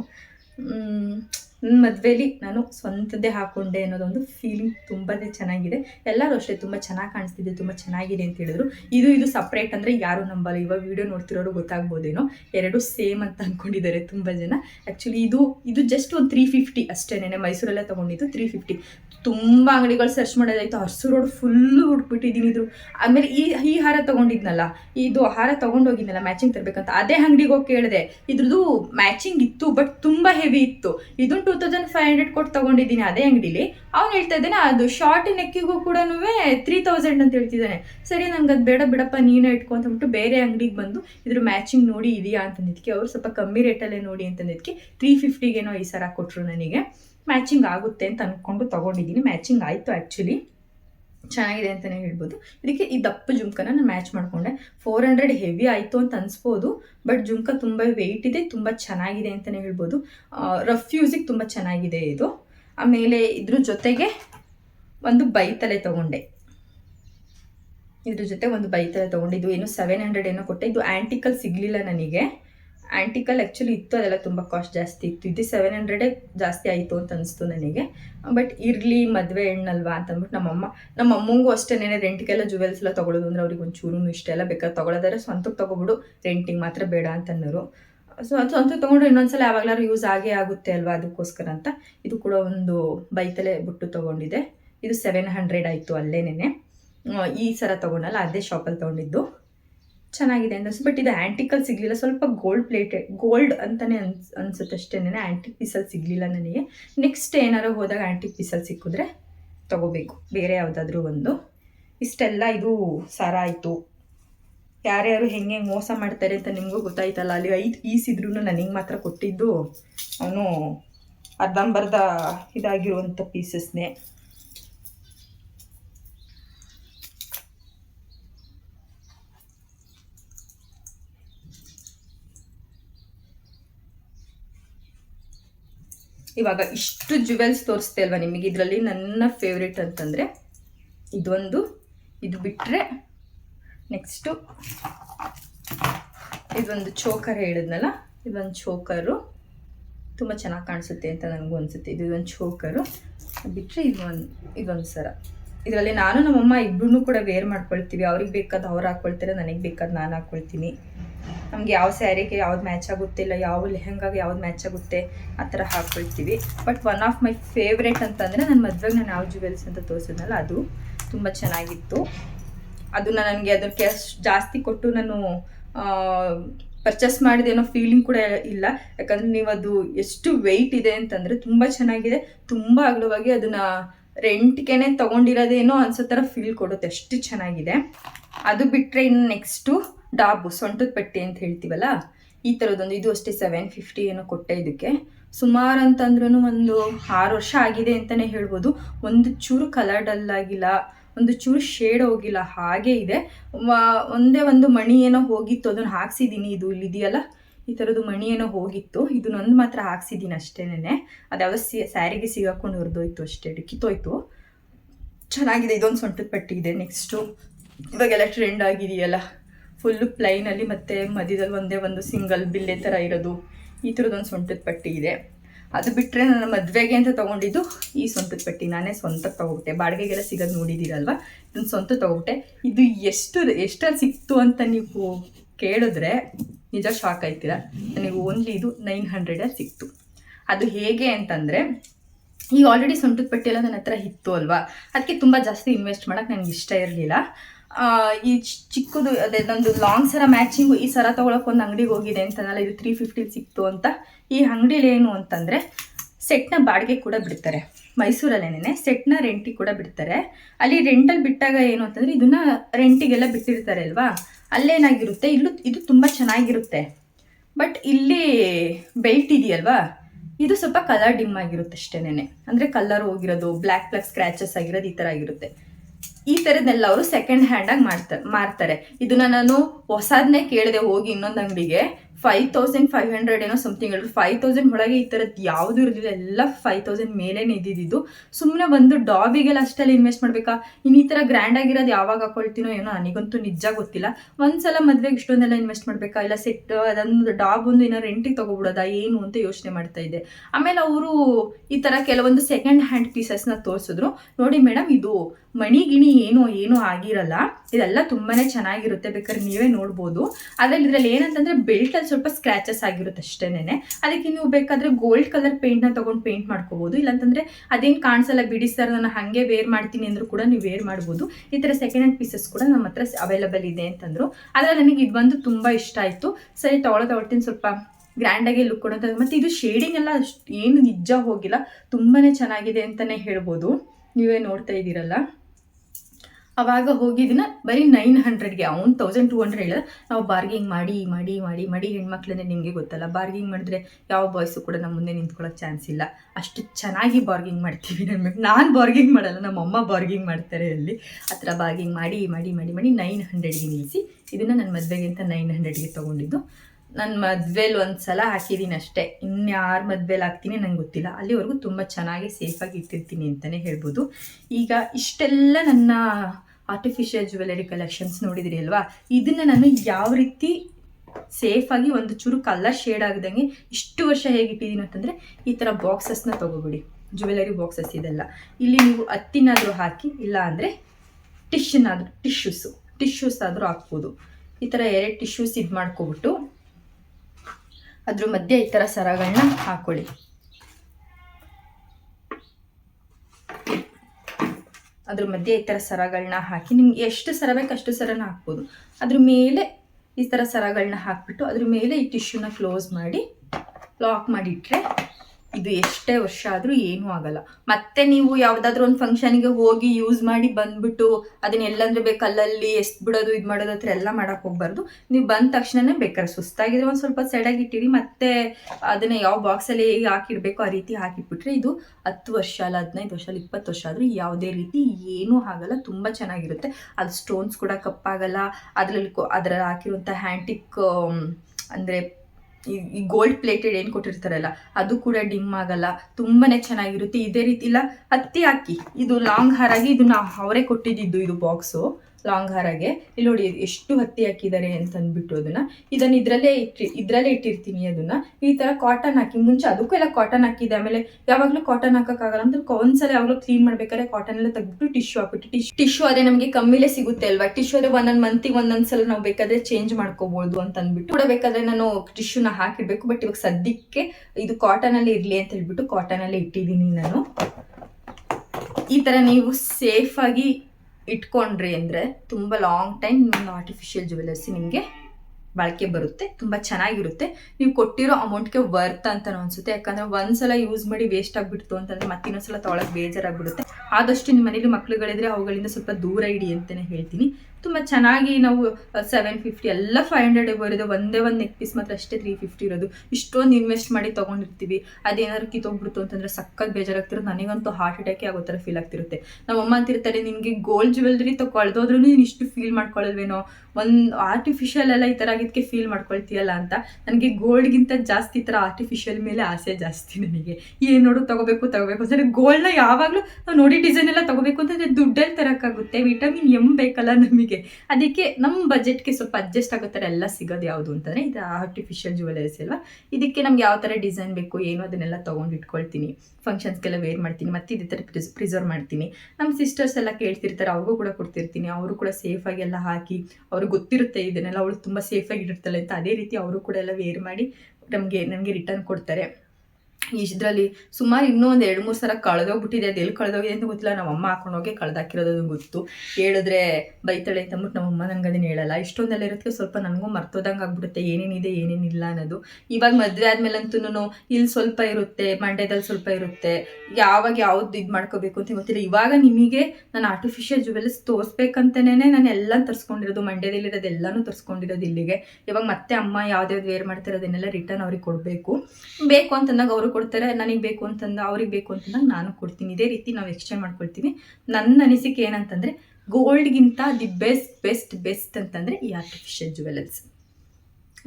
ನನ್ನ ಮದುವೆಲಿ ನಾನು ಸ್ವಂತದ್ದೇ ಹಾಕೊಂಡೆ ಅನ್ನೋದೊಂದು ಫೀಲಿಂಗ್ ತುಂಬಾ ಚೆನ್ನಾಗಿದೆ. ಎಲ್ಲರೂ ಅಷ್ಟೇ ತುಂಬ ಚೆನ್ನಾಗಿ ಕಾಣಿಸ್ತಿದೆ, ತುಂಬ ಚೆನ್ನಾಗಿದೆ ಅಂತ ಹೇಳಿದ್ರು. ಇದು ಇದು ಸಪ್ರೇಟ್ ಅಂದರೆ ಯಾರು ನಂಬಲ್ಲ. ಇವಾಗ ವಿಡಿಯೋ ನೋಡ್ತಿರೋರು ಗೊತ್ತಾಗ್ಬೋದೇನೋ? ಎರಡು ಸೇಮ್ ಅಂತ ಅಂದ್ಕೊಂಡಿದ್ದಾರೆ ತುಂಬ ಜನ. ಆ್ಯಕ್ಚುಲಿ ಇದು ಇದು ಜಸ್ಟ್ ಒಂದು ತ್ರೀ ಫಿಫ್ಟಿ ಅಷ್ಟೇನೆ. ಮೈಸೂರಲ್ಲೇ ತೊಗೊಂಡಿದ್ದು ತ್ರೀ ಫಿಫ್ಟಿ ತುಂಬ ಅಂಗಡಿಗಳು ಸರ್ಚ್ ಮಾಡೋದಾಯ್ತು. ಹಸು ರೋಡ್ ಫುಲ್ಲು ಹುಡ್ಬಿಟ್ಟಿದ್ದೀನಿ ಇದು ಆಮೇಲೆ ಈ ಈ ಹಾರ ತೊಗೊಂಡಿದ್ನಲ್ಲ, ಇದು ಹಾರ ತೊಗೊಂಡೋಗಿದ್ನಲ್ಲ ಮ್ಯಾಚಿಂಗ್ ತರಬೇಕಂತ, ಅದೇ ಅಂಗಡಿಗೆ ಹೋಗಿ ಕೇಳಿದೆ. ಇದ್ರದ್ದು ಮ್ಯಾಚಿಂಗ್ ಇತ್ತು ಬಟ್ ತುಂಬ ಹೆವಿ ಇತ್ತು. ಇದನ್ನು ಟೂ ತೌಸಂಡ್ ಫೈವ್ ಹಂಡ್ರೆಡ್ ಕೊಟ್ಟು ತೊಗೊಂಡಿದ್ದೀನಿ ಅದೇ ಅಂಗಡಿಲಿ. ಅವ್ನು ಹೇಳ್ತಾ ಇದ್ದಾನೆ, ಅದು ಶಾರ್ಟ್ ನೆಕ್ಕಿಗೂ ಕೂಡ ತ್ರೀ ತೌಸಂಡ್ ಅಂತ ಹೇಳ್ತಿದ್ದಾನೆ. ಸರಿ, ನಂಗೆ ಅದು ಬೇಡ ಬಿಡಪ್ಪ, ನೀನೇ ಇಟ್ಕೊ, ಅಂತ ಬಿಟ್ಟು ಬೇರೆ ಅಂಗಡಿಗೆ ಬಂದು, ಇದ್ರ ಮ್ಯಾಚಿಂಗ್ ನೋಡಿ ಇದೆಯಾ? ಅಂತಂದಿದ್ದಕ್ಕೆ ಅವ್ರು ಸ್ವಲ್ಪ ಕಮ್ಮಿ ರೇಟಲ್ಲೇ ನೋಡಿ ಅಂತಂದಿದ್ದಕ್ಕೆ ತ್ರೀ ಫಿಫ್ಟಿಗೇನೋ ಈ ಸರ ಕೊಟ್ಟರು ನನಗೆ. ಮ್ಯಾಚಿಂಗ್ ಆಗುತ್ತೆ ಅಂತ ಅಂದ್ಕೊಂಡು ತೊಗೊಂಡಿದ್ದೀನಿ ಮ್ಯಾಚಿಂಗ್ ಆಯಿತು ಆ್ಯಕ್ಚುಲಿ ಚೆನ್ನಾಗಿದೆ ಅಂತಲೇ ಹೇಳ್ಬೋದು. ಇದಕ್ಕೆ ಈ ದಪ್ಪ ಜುಮ್ಕನ ನಾನು ಮ್ಯಾಚ್ ಮಾಡಿಕೊಂಡೆ. ಫೋರ್ ಹಂಡ್ರೆಡ್ ಹೆವಿ ಆಯಿತು ಅಂತ ಅನಿಸ್ಬೋದು. ಬಟ್ ಜುಮ್ಕ ತುಂಬ ವೆಯ್ಟ್ ಇದೆ, ತುಂಬ ಚೆನ್ನಾಗಿದೆ ಅಂತಲೇ ಹೇಳ್ಬೋದು. ರಫ್ ಯೂಸಿಗೆ ತುಂಬ ಚೆನ್ನಾಗಿದೆ ಇದು. ಆಮೇಲೆ ಇದ್ರ ಜೊತೆಗೆ ಒಂದು ಬೈತಲೆ ತೊಗೊಂಡೆ. ಇದ್ರ ಜೊತೆ ಒಂದು ಬೈತಲೆ ತೊಗೊಂಡಿದ್ದು ಏನು ಸೆವೆನ್ ಹಂಡ್ರೆಡ್ ಏನೋ ಕೊಟ್ಟೆ. ಇದು ಆ್ಯಂಟಿಕಲ್ ಸಿಗಲಿಲ್ಲ ನನಗೆ. ಆ್ಯಂಟಿಕಲ್ ಆ್ಯಕ್ಚುಲಿ ಇತ್ತು, ಅದೆಲ್ಲ ತುಂಬ ಕಾಸ್ಟ್ ಜಾಸ್ತಿ ಇತ್ತು. ಇದು ಸೆವೆನ್ ಹಂಡ್ರೆಡೇ ಜಾಸ್ತಿ ಆಯಿತು ಅಂತ ಅನಿಸ್ತು ನನಗೆ. ಬಟ್ ಇರಲಿ, ಮದುವೆ ಹೆಣ್ಣಲ್ವಾ ಅಂತ ಅಂದ್ಬಿಟ್ಟು ನಮ್ಮಮ್ಮ ನಮ್ಮ ಅಮ್ಮಂಗೂ ಅಷ್ಟೇ ರೆಂಟಿಗೆಲ್ಲ ಜುವೆಲ್ಸ್ ಎಲ್ಲ ತೊಗೊಳೋದು ಅಂದರೆ ಅವ್ರಿಗೆ ಒಂಚೂರು ಇಷ್ಟ ಎಲ್ಲ ಬೇಕಾದ್ರೆ ತೊಗೊಳೋದಾದ್ರೆ ಸ್ವಂತಕ್ಕೆ ತೊಗೊಬಿಡು ರೆಂಟಿಗೆ ಮಾತ್ರ ಬೇಡ ಅಂತನ್ನೋರು ಸೊ ಅದು ಸ್ವಂತ ತೊಗೊಂಡ್ರೆ ಇನ್ನೊಂದ್ಸಲ ಯಾವಾಗಲಾರು ಯೂಸ್ ಆಗೇ ಆಗುತ್ತೆ ಅಲ್ವಾ ಅದಕ್ಕೋಸ್ಕರ ಅಂತ. ಇದು ಕೂಡ ಒಂದು ಬೈತಲೆ ಬಿಟ್ಟು ತೊಗೊಂಡಿದೆ. ಇದು ಸೆವೆನ್ ಹಂಡ್ರೆಡ್ ಆಯಿತು ಅಲ್ಲೇನೆ ಈ ಸರ ತೊಗೊಂಡಲ್ಲ, ಅದೇ ಶಾಪಲ್ಲಿ ತೊಗೊಂಡಿದ್ದು. ಚೆನ್ನಾಗಿದೆ ಅಂತ ಅನ್ಸುತ್ತೆ ಬಟ್ ಇದು ಆ್ಯಂಟಿಕಲ್ ಸಿಗಲಿಲ್ಲ. ಸ್ವಲ್ಪ ಗೋಲ್ಡ್ ಪ್ಲೇಟೆಡ್ ಗೋಲ್ಡ್ ಅಂತಲೇ ಅನ್ಸ್, ಅನ್ಸುತ್ತೆ ಅಷ್ಟೇನೆ. ಆ್ಯಂಟಿಕ್ ಪೀಸಲ್ಲಿ ಸಿಗಲಿಲ್ಲ ನನಗೆ. ನೆಕ್ಸ್ಟ್ ಏನಾದ್ರು ಹೋದಾಗ ಆ್ಯಂಟಿಕ್ ಪೀಸಲ್ಲಿ ಸಿಕ್ಕಿದ್ರೆ ತೊಗೋಬೇಕು. ಬೇರೆ ಯಾವುದಾದ್ರೂ ಒಂದು. ಇಷ್ಟೆಲ್ಲ ಇದು ಸರ ಆಯಿತು ಯಾರ್ಯಾರು ಹೆಂಗೆ ಹೆಂಗೆ ಮೋಸ ಮಾಡ್ತಾರೆ ಅಂತ ನಿಮಗೂ ಗೊತ್ತಾಯ್ತಲ್ಲ. ಅಲ್ಲಿ ಐದು ಪೀಸ್ ಇದ್ರೂ ನನಗೆ ಮಾತ್ರ ಕೊಟ್ಟಿದ್ದು ಅವನು ಅರ್ಧಂಬರ್ಧ ಇದಾಗಿರುವಂಥ ಪೀಸಸ್ನೇ ಇವಾಗ ಇಷ್ಟು ಜುವೆಲ್ಸ್ ತೋರಿಸ್ತೆ ಅಲ್ವಾ ನಿಮಗೆ? ಇದರಲ್ಲಿ ನನ್ನ ಫೇವ್ರೇಟ್ ಅಂತಂದರೆ ಇದೊಂದು. ಇದು ಬಿಟ್ಟರೆ ನೆಕ್ಸ್ಟು ಇದೊಂದು ಚೋಕರ್ ಹೇಳಿದ್ನಲ್ಲ? ಇದೊಂದು ಚೋಕರು ತುಂಬ ಚೆನ್ನಾಗಿ ಕಾಣಿಸುತ್ತೆ ಅಂತ ನನಗೂ ಅನಿಸುತ್ತೆ. ಇದು ಇದೊಂದು ಚೋಕರು ಬಿಟ್ಟರೆ ಇದೊಂದು ಇದೊಂದು ಸರ. ಇದರಲ್ಲಿ ನಾನು ನಮ್ಮಮ್ಮ ಇಬ್ಬರೂ ಕೂಡ ವೇರ್ ಮಾಡ್ಕೊಳ್ತೀವಿ. ಅವ್ರಿಗೆ ಬೇಕಾದ ಅವ್ರು ಹಾಕ್ಕೊಳ್ತಾರೆ ನನಗೆ ಬೇಕಾದ ನಾನು ಹಾಕ್ಕೊಳ್ತೀನಿ ನಮ್ಗೆ ಯಾವ ಸ್ಯಾರಿಗೆ ಯಾವ್ದು ಮ್ಯಾಚ್ ಆಗುತ್ತೆ ಇಲ್ಲ ಯಾವ ಲೆಹಂಗಾಗೆ ಯಾವ್ದು ಮ್ಯಾಚ್ ಆಗುತ್ತೆ ಆ ಥರ ಹಾಕ್ಕೊಳ್ತೀವಿ. But one of my favourite ಅಂತಂದರೆ ನನ್ನ ಮದುವೆಗೆ ನಾನು ಯಾವ ಜುವೆಲ್ಸ್ ಅಂತ ತೋರಿಸಿದ್ನಲ್ಲ, ಅದು ತುಂಬ ಚೆನ್ನಾಗಿತ್ತು. ಅದನ್ನು ನನಗೆ ಅದಕ್ಕೆ ಜಾಸ್ತಿ ಕೊಟ್ಟು ನಾನು ಪರ್ಚೇಸ್ ಮಾಡಿದೆ ಅನ್ನೋ ಫೀಲಿಂಗ್ ಕೂಡ ಇಲ್ಲ. ಯಾಕಂದರೆ ನೀವು ಅದು ಎಷ್ಟು ವೆಯ್ಟ್ ಇದೆ ಅಂತಂದರೆ ತುಂಬ ಚೆನ್ನಾಗಿದೆ. ತುಂಬ ಅಗಲವಾಗಿ ಅದನ್ನು ರೆಂಟ್ಗೆನೆ ತೊಗೊಂಡಿರೋದೇನೋ ಅನ್ಸೋ ಥರ ಫೀಲ್ ಕೊಡುತ್ತೆ. ಅಷ್ಟು ಚೆನ್ನಾಗಿದೆ. ಅದು ಬಿಟ್ಟರೆ ಇನ್ನು ನೆಕ್ಸ್ಟು ಡಾಬು, ಸೊಂಟದ ಪಟ್ಟಿ ಅಂತ ಹೇಳ್ತೀವಲ್ಲ, ಈ ಥರದೊಂದು ಇದು ಅಷ್ಟೇ ಸೆವೆನ್ ಫಿಫ್ಟಿ ಏನೋ ಕೊಟ್ಟೆ ಇದಕ್ಕೆ. ಸುಮಾರು ಅಂತಂದ್ರೂ ಒಂದು ಆರು ವರ್ಷ ಆಗಿದೆ ಅಂತಲೇ ಹೇಳ್ಬೋದು. ಒಂದು ಚೂರು ಕಲರ್ ಡಲ್ ಆಗಿಲ್ಲ, ಒಂದು ಚೂರು ಶೇಡ್ ಹೋಗಿಲ್ಲ, ಹಾಗೆ ಇದೆ. ಒಂದೇ ಒಂದು ಮಣಿ ಏನೋ ಹೋಗಿತ್ತು, ಅದನ್ನು ಹಾಕ್ಸಿದ್ದೀನಿ ಇದು ಇಲ್ಲಿದೆಯಲ್ಲ ಈ ಥರದ್ದು ಮಣಿ ಏನೋ ಹೋಗಿತ್ತು ಇದನ್ನೊಂದು ಮಾತ್ರ ಹಾಕ್ಸಿದ್ದೀನಿ ಅಷ್ಟೇನೆ ಅದ್ಯಾವುದೋ ಸಿ, ಸ್ಯಾರಿಗೆ ಸಿಗಾಕೊಂಡು ಹೊರದೋಯ್ತು ಅಷ್ಟೇ ಕಿತ್ತೋಯ್ತು. ಚೆನ್ನಾಗಿದೆ, ಇದೊಂದು ಸೊಂಟದ ಪಟ್ಟಿ ಇದೆ ನೆಕ್ಸ್ಟು ಇವಾಗೆಲ್ಲ ಟ್ರೆಂಡ್ ಆಗಿದೆಯಲ್ಲ. ಫುಲ್ಲು ಪ್ಲೈನಲ್ಲಿ ಮತ್ತು ಮಧ್ಯದಲ್ಲಿ ಒಂದೇ ಒಂದು ಸಿಂಗಲ್ ಬಿಲ್ಲೆ ಥರ ಇರೋದು ಈ ಥರದೊಂದು ಸೊಂಟದ ಪಟ್ಟಿ ಇದೆ. ಅದು ಬಿಟ್ಟರೆ ನನ್ನ ಮದುವೆಗೆ ಅಂತ ತೊಗೊಂಡಿದ್ದು ಈ ಸೊಂಟದ ಪಟ್ಟಿ ನಾನೇ ಸ್ವಂತಕ್ಕೆ ತೊಗೊಬಿಟ್ಟೆ ಬಾಡಿಗೆಗೆಲ್ಲ ಸಿಗೋದು ನೋಡಿದ್ದೀರಲ್ವ? ನನ್ನ ಸ್ವಂತ ತೊಗೊಬಿಟ್ಟೆ ಇದು ಎಷ್ಟು ಎಷ್ಟಲ್ಲಿ ಸಿಕ್ತು ಅಂತ ನೀವು ಕೇಳಿದ್ರೆ ನಿಜ ಶಾಕ್ ಆಯ್ತೀರ ನನಗೆ ಓನ್ಲಿ ಇದು ನೈನ್ ಹಂಡ್ರೆಡಲ್ಲಿ ಸಿಕ್ತು. ಅದು ಹೇಗೆ ಅಂತಂದರೆ ಈಗ ಆಲ್ರೆಡಿ ಸೊಂಟದ ಪಟ್ಟಿ ಎಲ್ಲ ನನ್ನ ಹತ್ರ ಇತ್ತು ಅಲ್ವಾ? ಅದಕ್ಕೆ ತುಂಬ ಜಾಸ್ತಿ ಇನ್ವೆಸ್ಟ್ ಮಾಡೋಕ್ಕೆ ನನಗೆ ಇಷ್ಟ ಇರಲಿಲ್ಲ. ಈ ಚಿಕ್ಕದು, ಅದೇ ನಂದು ಲಾಂಗ್ ಸರ ಮ್ಯಾಚಿಂಗು ಈ ಸರ ತೊಗೊಳಕ್ಕೆ ಒಂದು ಅಂಗಡಿಗೆ ಹೋಗಿದೆ ಅಂತನಲ್ಲ ಇದು ತ್ರೀ ಫಿಫ್ಟಿ ಸಿಕ್ತು ಅಂತ. ಈ ಅಂಗಡಿಲಿ ಏನು ಅಂತಂದರೆ ಸೆಟ್ನ ಬಾಡಿಗೆ ಕೂಡ ಬಿಡ್ತಾರೆ. ಮೈಸೂರಲ್ಲೇನೆ ಸೆಟ್ನ ರೆಂಟಿಗೆ ಕೂಡ ಬಿಡ್ತಾರೆ. ಅಲ್ಲಿ ರೆಂಟಲ್ಲಿ ಬಿಟ್ಟಾಗ ಏನು ಅಂತಂದರೆ, ಇದನ್ನ ರೆಂಟಿಗೆಲ್ಲ ಬಿಟ್ಟಿರ್ತಾರೆ ಅಲ್ವಾ? ಅಲ್ಲೇನಾಗಿರುತ್ತೆ, ಇಲ್ಲೂ, ಇದು ತುಂಬ ಚೆನ್ನಾಗಿರುತ್ತೆ. ಬಟ್ ಇಲ್ಲಿ ಬೆಲ್ಟ್ ಇದೆಯಲ್ವಾ? ಇದು ಸ್ವಲ್ಪ ಕಲರ್ ಡಿಮ್ ಆಗಿರುತ್ತೆ ಅಷ್ಟೇನೆ ಅಂದರೆ ಕಲರ್ ಹೋಗಿರೋದು ಬ್ಲ್ಯಾಕ್ ಬ್ಲ್ಯಾಕ್ ಸ್ಕ್ರ್ಯಾಚಸ್ ಆಗಿರೋದು ಈ ಥರ ಆಗಿರುತ್ತೆ. ಈ ಥರದ್ದೆಲ್ಲ ಅವರು ಸೆಕೆಂಡ್ ಹ್ಯಾಂಡಾಗಿ ಮಾಡ್ತಾರೆ. ಮಾರ್ತಾರೆ ಇದನ್ನ ನಾನು ಹೊಸದನ್ನೇ ಕೇಳಿದೆ ಹೋಗಿ ಇನ್ನೊಂದು ಅಂಗಡಿಗೆ. ಫೈವ್ ತೌಸಂಡ್ ಫೈವ್ ಹಂಡ್ರೆಡ್ ಏನೋ ಸಮಥಿಂಗ್ ಹೇಳಿದ್ರು ಫೈವ್ ತೌಸಂಡ್ ಒಳಗೆ ಈ ಥರದ್ದು ಯಾವುದು ಇರಲಿಲ್ಲ, ಎಲ್ಲ ಫೈವ್ ತೌಸಂಡ್ ಮೇಲೇ ಇದ್ದಿದ್ದು. ಸುಮ್ಮನೆ ಒಂದು ಡಾಬಿಗೆಲ್ಲ ಅಷ್ಟೆಲ್ಲ ಇನ್ವೆಸ್ಟ್ ಮಾಡಬೇಕಾ? ಇನ್ನು ಈ ಥರ ಗ್ರ್ಯಾಂಡ್ ಆಗಿರೋದು ಯಾವಾಗ ಹಾಕೊಳ್ತೀನೋ ಏನೋ ನನಗಂತೂ ನಿಜ ಗೊತ್ತಿಲ್ಲ. ಒಂದ್ಸಲ ಮದುವೆಗೆ ಇಷ್ಟೊಂದೆಲ್ಲ ಇನ್ವೆಸ್ಟ್ ಮಾಡಬೇಕಾ? ಇಲ್ಲ ಸೆಟ್ ಅದೊಂದು ಡಾಬ್ ಒಂದು ಏನೋ ರೆಂಟಿಗೆ ತೊಗೊಬಿಡೋದಾ, ಏನು ಅಂತ ಯೋಚನೆ ಮಾಡ್ತಾ ಇದ್ದೆ. ಆಮೇಲೆ ಅವರು ಈ ಥರ ಕೆಲವೊಂದು ಸೆಕೆಂಡ್ ಹ್ಯಾಂಡ್ ಪೀಸಸ್ನ ತೋರಿಸಿದ್ರು. ನೋಡಿ ಮೇಡಮ್ ಇದು ಮಣಿ, ಗಿಣಿ ಏನೋ, ಏನೂ ಆಗಿರಲ್ಲ. ಇದೆಲ್ಲ ತುಂಬಾ ಚೆನ್ನಾಗಿರುತ್ತೆ, ಬೇಕಾದ್ರೆ ನೀವೇ ನೋಡ್ಬೋದು. ಅದ್ರಲ್ಲಿ ಇದರಲ್ಲಿ ಏನಂತಂದ್ರೆ ಬೆಲ್ಟಲ್ಲಿ ಸ್ವಲ್ಪ ಸ್ಕ್ರಾಚಸ್ ಆಗಿರುತ್ತೆ ಅಷ್ಟೇನೆ ಅದಕ್ಕೆ ನೀವು ಬೇಕಾದ್ರೆ ಗೋಲ್ಡ್ ಕಲರ್ ಪೇಂಟ್ನ ತೊಗೊಂಡು ಪೇಂಟ್ ಮಾಡ್ಕೋಬೋದು. ಇಲ್ಲಾಂತಂದರೆ ಅದೇನ್ ಕಾಣಿಸಲ್ಲ, ಬಿಡಿ ಸರ್ ನಾನು ಹಂಗೆ ವೇರ್ ಮಾಡ್ತೀನಿ ಅಂದ್ರು ಕೂಡ ನೀವು ವೇರ್ ಮಾಡ್ಬೋದು. ಈ ತರ ಸೆಕೆಂಡ್ ಹ್ಯಾಂಡ್ ಪೀಸಸ್ ಕೂಡ ನಮ್ಮ ಹತ್ರ ಅವೈಲಬಲ್ ಇದೆ ಅಂತಂದ್ರು. ಆದ್ರೆ ನನಗೆ ಇದು ಬಂದು ತುಂಬ ಇಷ್ಟ ಆಯ್ತು. ಸರಿ, ತೊಗೊಳೋ, ತೊಗೊಳ್ತೀನಿ. ಸ್ವಲ್ಪ ಗ್ರ್ಯಾಂಡಾಗಿ ಲುಕ್ ಕೊಡೋಂಥದ್ದು ಮತ್ತೆ ಇದು ಶೇಡಿಂಗ್ ಎಲ್ಲ ಅಷ್ಟು ಏನು ನಿಜ ಹೋಗಿಲ್ಲ. ತುಂಬಾ ಚೆನ್ನಾಗಿದೆ ಅಂತಾನೆ ಹೇಳ್ಬೋದು. ನೀವೇ ನೋಡ್ತಾ ಇದ್ದೀರಲ್ಲ. ಅವಾಗ ಹೋಗಿದ್ದಿನ ಬರೀ ನೈನ್ ಹಂಡ್ರೆಡ್ಗೆ ಅವ್ನು ತೌಸಂಡ್ ಟೂ ಹಂಡ್ರೆಡ್ ಹೇಳಿದ, ನಾವು ಬಾರ್ಗಿಂಗ್ ಮಾಡಿ ಮಾಡಿ ಮಾಡಿ ಮಾಡಿ ಹೆಣ್ಮಕ್ಳನ್ನೇ ನಿಮಗೆ ಗೊತ್ತಲ್ಲ. ಬಾರ್ಗಿಂಗ್ ಮಾಡಿದ್ರೆ ಯಾವ ಬಾಯ್ಸು ಕೂಡ ನಮ್ಮ ಮುಂದೆ ನಿಂತ್ಕೊಳ್ಳೋಕೆ ಚಾನ್ಸ್ ಇಲ್ಲ. ಅಷ್ಟು ಚೆನ್ನಾಗಿ ಬಾರ್ಗಿಂಗ್ ಮಾಡ್ತೀವಿ ನಮಗೆ ನಾನು ಬಾರ್ಗಿಂಗ್ ಮಾಡಲ್ಲ, ನಮ್ಮ ಅಮ್ಮ ಬಾರ್ಗಿಂಗ್ ಮಾಡ್ತಾರೆ ಅಲ್ಲಿ. ಆ ಥರ ಬಾರ್ಗಿಂಗ್ ಮಾಡಿ ಮಾಡಿ ಮಾಡಿ ಮಾಡಿ ನೈನ್ ಹಂಡ್ರೆಡ್ಗೆ ನಿಲ್ಲಿಸಿ ಇದನ್ನು ನನ್ನ ಮದುವೆಗಿಂತ ನೈನ್ ಹಂಡ್ರೆಡ್ಗೆ ತೊಗೊಂಡಿದ್ದು. ನನ್ನ ಮದ್ವೆಲಿ ಒಂದು ಸಲ ಹಾಕಿದ್ದೀನಿ ಅಷ್ಟೇ. ಇನ್ಯಾರ ಮದ್ವೆಲಿ ಹಾಕ್ತೀನಿ ನಂಗೆ ಗೊತ್ತಿಲ್ಲ. ಅಲ್ಲಿವರೆಗೂ ತುಂಬ ಚೆನ್ನಾಗಿ ಸೇಫಾಗಿ ಇಟ್ಟಿರ್ತೀನಿ ಅಂತಲೇ ಹೇಳ್ಬೋದು. ಈಗ ಇಷ್ಟೆಲ್ಲ ನನ್ನ ಆರ್ಟಿಫಿಷಿಯಲ್ ಜ್ಯುವೆಲರಿ ಕಲೆಕ್ಷನ್ಸ್ ನೋಡಿದಿರಿ ಅಲ್ವಾ? ಇದನ್ನು ನಾನು ಯಾವ ರೀತಿ ಸೇಫಾಗಿ ಒಂದು ಚೂರು ಕಲರ್ ಶೇಡ್ ಆಗದಂಗೆ ಇಷ್ಟು ವರ್ಷ ಹೇಗೆ ಇಟ್ಟಿದ್ದೀನಿ ಅಂತಂದರೆ ಈ ಥರ ಬಾಕ್ಸಸ್ನ ತೊಗೊಬಿಡಿ. ಜ್ಯುವೆಲರಿ ಬಾಕ್ಸಸ್ ಇದೆಲ್ಲ. ಇಲ್ಲಿ ನೀವು ಹತ್ತಿನಾದರೂ ಹಾಕಿ, ಇಲ್ಲ ಅಂದರೆ ಟಿಶ್ಯನಾದರೂ ಟಿಶ್ಯೂಸು ಟಿಶ್ಯೂಸ್ ಆದರೂ ಹಾಕ್ಬೋದು. ಈ ಥರ ಎರಡು ಟಿಶ್ಯೂಸ್ ಇದು ಮಾಡ್ಕೊಬಿಟ್ಟು ಅದ್ರ ಮಧ್ಯೆ ಈ ಥರ ಸರಗಳನ್ನ ಹಾಕೊಳ್ಳಿ. ಅದ್ರ ಮಧ್ಯೆ ಈ ಥರ ಸರಗಳನ್ನ ಹಾಕಿ, ನಿಮ್ಗೆ ಎಷ್ಟು ಸರ ಬೇಕು ಅಷ್ಟು ಸರನ ಹಾಕ್ಬೋದು. ಅದ್ರ ಮೇಲೆ ಈ ಥರ ಸರಗಳನ್ನ ಹಾಕ್ಬಿಟ್ಟು ಅದ್ರ ಮೇಲೆ ಈ ಟಿಶ್ಯೂನ ಕ್ಲೋಸ್ ಮಾಡಿ ಲಾಕ್ ಮಾಡಿಟ್ರೆ ಇದು ಎಷ್ಟೇ ವರ್ಷ ಆದರೂ ಏನೂ ಆಗಲ್ಲ. ಮತ್ತೆ ನೀವು ಯಾವುದಾದ್ರೂ ಒಂದು ಫಂಕ್ಷನ್ಗೆ ಹೋಗಿ ಯೂಸ್ ಮಾಡಿ ಬಂದ್ಬಿಟ್ಟು ಅದನ್ನ ಎಲ್ಲಂದ್ರೆ ಬೇಕು ಅಲ್ಲಲ್ಲಿ ಎಷ್ಟು ಬಿಡೋದು, ಇದು ಮಾಡೋದು ಹತ್ರ ಎಲ್ಲ ಮಾಡಕ್ಕೆ ಹೋಗ್ಬಾರ್ದು. ನೀವು ಬಂದ ತಕ್ಷಣನೇ ಬೇಕಾದ್ರೆ ಸುಸ್ತಾಗಿದ್ರೆ ಒಂದು ಸ್ವಲ್ಪ ಸೈಡಾಗಿ ಇಟ್ಟಿರಿ, ಮತ್ತೆ ಅದನ್ನ ಯಾವ ಬಾಕ್ಸಲ್ಲಿ ಹೇಗೆ ಹಾಕಿಡ್ಬೇಕು ಆ ರೀತಿ ಹಾಕಿಟ್ಬಿಟ್ರೆ ಇದು ಹತ್ತು ವರ್ಷ ಅಲ್ಲ, ಹದಿನೈದು ವರ್ಷ ಅಲ್ಲ, ಇಪ್ಪತ್ತು ವರ್ಷ ಆದರೂ ಯಾವುದೇ ರೀತಿ ಏನೂ ಆಗಲ್ಲ, ತುಂಬ ಚೆನ್ನಾಗಿರುತ್ತೆ. ಅದು ಸ್ಟೋನ್ಸ್ ಕೂಡ ಕಪ್ಪಾಗಲ್ಲ, ಅದರಲ್ಲಿ ಅದರಲ್ಲಿ ಹಾಕಿರುವಂಥ ಹ್ಯಾಂಟಿಕ್ ಅಂದರೆ ಈ ಗೋಲ್ಡ್ ಪ್ಲೇಟೆಡ್ ಏನು ಕೊಟ್ಟಿರ್ತಾರಲ್ಲ, ಅದು ಕೂಡ ಡಿಮ್ ಆಗಲ್ಲ, ತುಂಬಾನೇ ಚೆನ್ನಾಗಿರುತ್ತೆ. ಇದೇ ರೀತಿ ಇಲ್ಲ ಹತ್ತಿ ಹಾಕಿ. ಇದು ಲಾಂಗ್ ಹಾರಾಗಿ ಇದು ನಾ ಅವರೇ ಕೊಟ್ಟಿದ್ದು ಇದು ಬಾಕ್ಸು ಲಾಂಗ್ ಹಾರಾಗೆ ಇಲ್ಲಿ ನೋಡಿ ಎಷ್ಟು ಹತ್ತಿ ಹಾಕಿದ್ದಾರೆ ಅಂತ ಅಂದ್ಬಿಟ್ಟು ಅದನ್ನ. ಇದನ್ನ ಇದ್ರಲ್ಲೇ ಇಟ್ಟಿ, ಇದ್ರಲ್ಲೇ ಇಟ್ಟಿರ್ತೀನಿ ಅದನ್ನ. ಈ ತರ ಕಾಟನ್ ಹಾಕಿ, ಮುಂಚೆ ಅದಕ್ಕೂ ಎಲ್ಲ ಕಾಟನ್ ಹಾಕಿದೆ. ಆಮೇಲೆ ಯಾವಾಗಲೂ ಕಾಟನ್ ಹಾಕೋಕ್ಕಾಗಲ್ಲ. ಅಂದ್ರೆ ಒಂದ್ಸಲ ಯಾವಾಗಲೂ ಕ್ಲೀನ್ ಮಾಡ್ಬೇಕಾದ್ರೆ ಕಾಟನ್ ಎಲ್ಲ ತೆಗೆದ್ಬಿಟ್ಟು ಟಿಶ್ಯೂ ಹಾಕ್ಬಿಟ್ಟು ಟಿಶ್ ಟಿಶ್ಯೂ ಅದೇ ನಮಗೆ ಕಮ್ಮಿಲೇ ಸಿಗುತ್ತೆ ಅಲ್ವಾ? ಟಿಶ್ಯೂ ಅದೇ ಒಂದೊಂದು ಮಂತಿಗೆ ಒಂದೊಂದು ಸಲ ನಾವು ಬೇಕಾದ್ರೆ ಚೇಂಜ್ ಮಾಡ್ಕೋಬೋದು ಅಂತ ಅಂದ್ಬಿಟ್ಟು. ಕೂಡ ಬೇಕಾದ್ರೆ ನಾನು ಟಿಶ್ಯೂನ ಹಾಕಿಡ್ಬೇಕು ಬಟ್ ಇವಾಗ ಸದ್ಯಕ್ಕೆ ಇದು ಕಾಟನ್ ಅಲ್ಲಿ ಇರ್ಲಿ ಅಂತ ಹೇಳ್ಬಿಟ್ಟು ಕಾಟನ್ ಅಲ್ಲೇ ಇಟ್ಟಿದ್ದೀನಿ ನಾನು. ಈ ತರ ನೀವು ಸೇಫ್ ಆಗಿ ಇಟ್ಕೊಂಡ್ರಿ ಅಂದರೆ ತುಂಬ ಲಾಂಗ್ ಟೈಮ್ ನಿಮ್ಮ ಆರ್ಟಿಫಿಷಿಯಲ್ ಜ್ಯುವೆಲರ್ಸಿ ನಿಮಗೆ ಬಳಕೆ ಬರುತ್ತೆ, ತುಂಬ ಚೆನ್ನಾಗಿರುತ್ತೆ. ನೀವು ಕೊಟ್ಟಿರೋ ಅಮೌಂಟ್ಗೆ ವರ್ತ್ ಅಂತ ಅನಿಸುತ್ತೆ. ಯಾಕಂದರೆ ಒಂದ್ಸಲ ಯೂಸ್ ಮಾಡಿ ವೇಸ್ಟ್ ಆಗಿಬಿಡ್ತು ಅಂತಂದರೆ ಮತ್ತೆ ಇನ್ನೊಂದ್ಸಲ ತೊಗೊಳಕ್ಕೆ ಬೇಜಾರಾಗ್ಬಿಡುತ್ತೆ. ಆದಷ್ಟು ನಿಮ್ಮ ಮನೇಲಿ ಮಕ್ಳುಗಳಿದ್ರೆ ಅವುಗಳಿಂದ ಸ್ವಲ್ಪ ದೂರ ಇಡಿ ಅಂತಲೇ ಹೇಳ್ತೀನಿ. ತುಂಬ ಚೆನ್ನಾಗಿ ನಾವು ಸೆವೆನ್ ಫಿಫ್ಟಿ ಎಲ್ಲ ಫೈವ್ ಹಂಡ್ರೆಡ್ ಬರೋದು ಒಂದೇ ಒಂದು ನೆಕ್ ಪೀಸ್ ಮಾತ್ರ ಅಷ್ಟೇ ತ್ರೀ ಫಿಫ್ಟಿ ಇರೋದು. ಇಷ್ಟೊಂದು ಇನ್ವೆಸ್ಟ್ ಮಾಡಿ ತೊಗೊಂಡಿರ್ತೀವಿ. ಅದೇನಾದ್ರು ಕಿತ್ತೋಗ್ಬಿಡ್ತು ಅಂತಂದ್ರೆ ಸಕ್ಕತ್ ಬೇಜಾರಾಗ್ತಿರೋದು. ನನಗಂತೂ ಹಾರ್ಟ್ ಅಟ್ಯಾಕೇ ಆಗೋ ಥರ ಫೀಲ್ ಆಗ್ತಿರುತ್ತೆ. ನಮ್ಮ ಅಮ್ಮ ಅಂತಿರ್ತಾರೆ, ನಿನಗೆ ಗೋಲ್ಡ್ ಜ್ಯುವೆಲ್ರಿ ತೊಗೊಳ್ದೋದ್ರೂ ನೀನು ಇಷ್ಟು ಫೀಲ್ ಮಾಡ್ಕೊಳ್ಳಲ್ವೇನೋ ಒಂದು ಆರ್ಟಿಫಿಷಿಯಲ್ ಎಲ್ಲ ಈ ಥರ ಆಗಿದ್ದಕ್ಕೆ ಫೀಲ್ ಮಾಡ್ಕೊಳ್ತೀಯಲ್ಲ ಅಂತ. ನನಗೆ ಗೋಲ್ಡ್ಗಿಂತ ಜಾಸ್ತಿ ಈ ಥರ ಆರ್ಟಿಫಿಷಿಯಲ್ ಮೇಲೆ ಆಸೆ ಜಾಸ್ತಿ ನನಗೆ. ಏನು ನೋಡು, ತಗೋಬೇಕು ತಗೋಬೇಕು. ಅಂದರೆ ಗೋಲ್ಡ್ನ ಯಾವಾಗಲೂ ನಾವು ನೋಡಿ ಡಿಸೈನ್ ಎಲ್ಲ ತಗೋಬೇಕು ಅಂತಂದರೆ ದುಡ್ಡಲ್ಲಿ ತರೋಕ್ಕಾಗುತ್ತೆ. ವಿಟಮಿನ್ ಎಂ ಬೇಕಲ್ಲ ನಮಗೆ. ಅದಕ್ಕೆ ನಮ್ಮ ಬಜೆಟ್ಗೆ ಸ್ವಲ್ಪ ಅಡ್ಜಸ್ಟ್ ಆಗೋ ಥರ ಎಲ್ಲ ಸಿಗೋದು ಯಾವುದು ಅಂತಂದರೆ ಇದು ಆರ್ಟಿಫಿಷಿಯಲ್ ಜ್ಯುವೆಲರೀಸ್ ಅಲ್ವಾ? ಇದಕ್ಕೆ ನಮ್ಗೆ ಯಾವ ಥರ ಡಿಸೈನ್ ಬೇಕು, ಏನು ಅದನ್ನೆಲ್ಲ ತೊಗೊಂಡು ಇಟ್ಕೊಳ್ತೀನಿ. ಫಂಕ್ಷನ್ಸ್ಗೆಲ್ಲ ವೇರ್ ಮಾಡ್ತೀನಿ, ಮತ್ತೆ ಇದೇ ಥರ ಪ್ರಿಸ್ ಪ್ರಿಸರ್ವ್ ಮಾಡ್ತೀನಿ. ನಮ್ಮ ಸಿಸ್ಟರ್ಸ್ ಎಲ್ಲ ಕೇಳ್ತಿರ್ತಾರೆ, ಅವ್ರಿಗೂ ಕೂಡ ಕೊಡ್ತಿರ್ತೀನಿ. ಅವರು ಕೂಡ ಸೇಫಾಗಿ ಎಲ್ಲ ಹಾಕಿ, ಅವ್ರಿಗೆ ಗೊತ್ತಿರುತ್ತೆ ಇದನ್ನೆಲ್ಲ, ಅವಳು ತುಂಬ ಸೇಫಾಗಿ ಇಟ್ಟಿರ್ತಾಳೆ ಅಂತ. ಅದೇ ರೀತಿ ಅವರು ಕೂಡ ಎಲ್ಲ ವೇರ್ ಮಾಡಿ ನಮಗೆ ನನಗೆ ರಿಟರ್ನ್ ಕೊಡ್ತಾರೆ. ಇದರಲ್ಲಿ ಸುಮಾರು ಇನ್ನೂ ಒಂದು ಎರಡು ಮೂರು ಸಲ ಕಳೆದೋಗ್ಬಿಟ್ಟಿದೆ. ಅದು ಎಲ್ಲಿ ಕಳೆದೋಗಿದೆ ಅಂತ ಗೊತ್ತಿಲ್ಲ. ನಮ್ಮ ಅಮ್ಮ ಹಾಕೊಂಡೋಗಿ ಕಳೆದಾಕಿರೋದು ಗೊತ್ತು. ಹೇಳಿದ್ರೆ ಬೈತಾಳೆ ಅಂತ ಅಂದ್ಬಿಟ್ಟು ನಮ್ಮ ಅಮ್ಮ ನಂಗೆ ಅದನ್ನು ಹೇಳಲ್ಲ. ಇಷ್ಟೊಂದೆಲ್ಲ ಇರೋದಕ್ಕೆ ಸ್ವಲ್ಪ ನನಗೂ ಮರ್ತೋದಂಗೆ ಆಗ್ಬಿಡುತ್ತೆ. ಏನೇನಿದೆ, ಏನೇನಿಲ್ಲ ಅನ್ನೋದು. ಇವಾಗ ಮದುವೆ ಆದ್ಮೇಲಂತೂ ಇಲ್ಲಿ ಸ್ವಲ್ಪ ಇರುತ್ತೆ ಮಂಡ್ಯದಲ್ಲಿ ಸ್ವಲ್ಪ ಇರುತ್ತೆ. ಯಾವಾಗ ಯಾವ್ದು ಇದು ಮಾಡ್ಕೋಬೇಕು ಅಂತ ಗೊತ್ತಿಲ್ಲ. ಇವಾಗ ನಿಮಗೆ ನಾನು ಆರ್ಟಿಫಿಷಿಯಲ್ ಜುವೆಲ್ಸ್ ತೋರಿಸ್ಬೇಕಂತನೇ ನಾನು ಎಲ್ಲ ತರಿಸ್ಕೊಂಡಿರೋದು. ಮಂಡ್ಯದಲ್ಲಿರೋದು ಎಲ್ಲನೂ ತರಿಸ್ಕೊಂಡಿರೋದು ಇಲ್ಲಿಗೆ. ಇವಾಗ ಮತ್ತೆ ಅಮ್ಮ ಯಾವ್ದು ವೇರ್ ಮಾಡ್ತಿರೋದನ್ನೆಲ್ಲ ರಿಟರ್ನ್ ಅವ್ರಿಗೆ ಕೊಡಬೇಕು. ಬೇಕು ಅಂತಂದಾಗ ಅವರು ಕೊಡ್ತಾರೆ, ನನಗೆ ಬೇಕು ಅಂತಂದು ಅವ್ರಿಗೆ ಬೇಕು ಅಂತಂದಾಗ ನಾನು ಕೊಡ್ತೀನಿ. ಇದೇ ರೀತಿ ನಾವು ಎಕ್ಸ್ಚೇಂಜ್ ಮಾಡ್ಕೊಳ್ತೀವಿ. ನನ್ನ ಅನಿಸಿಕೆ ಏನಂತಂದರೆ ಗೋಲ್ಡ್ಗಿಂತ ದಿ ಬೆಸ್ಟ್ ಬೆಸ್ಟ್ ಬೆಸ್ಟ್ ಅಂತಂದರೆ ಈ artificial jewellers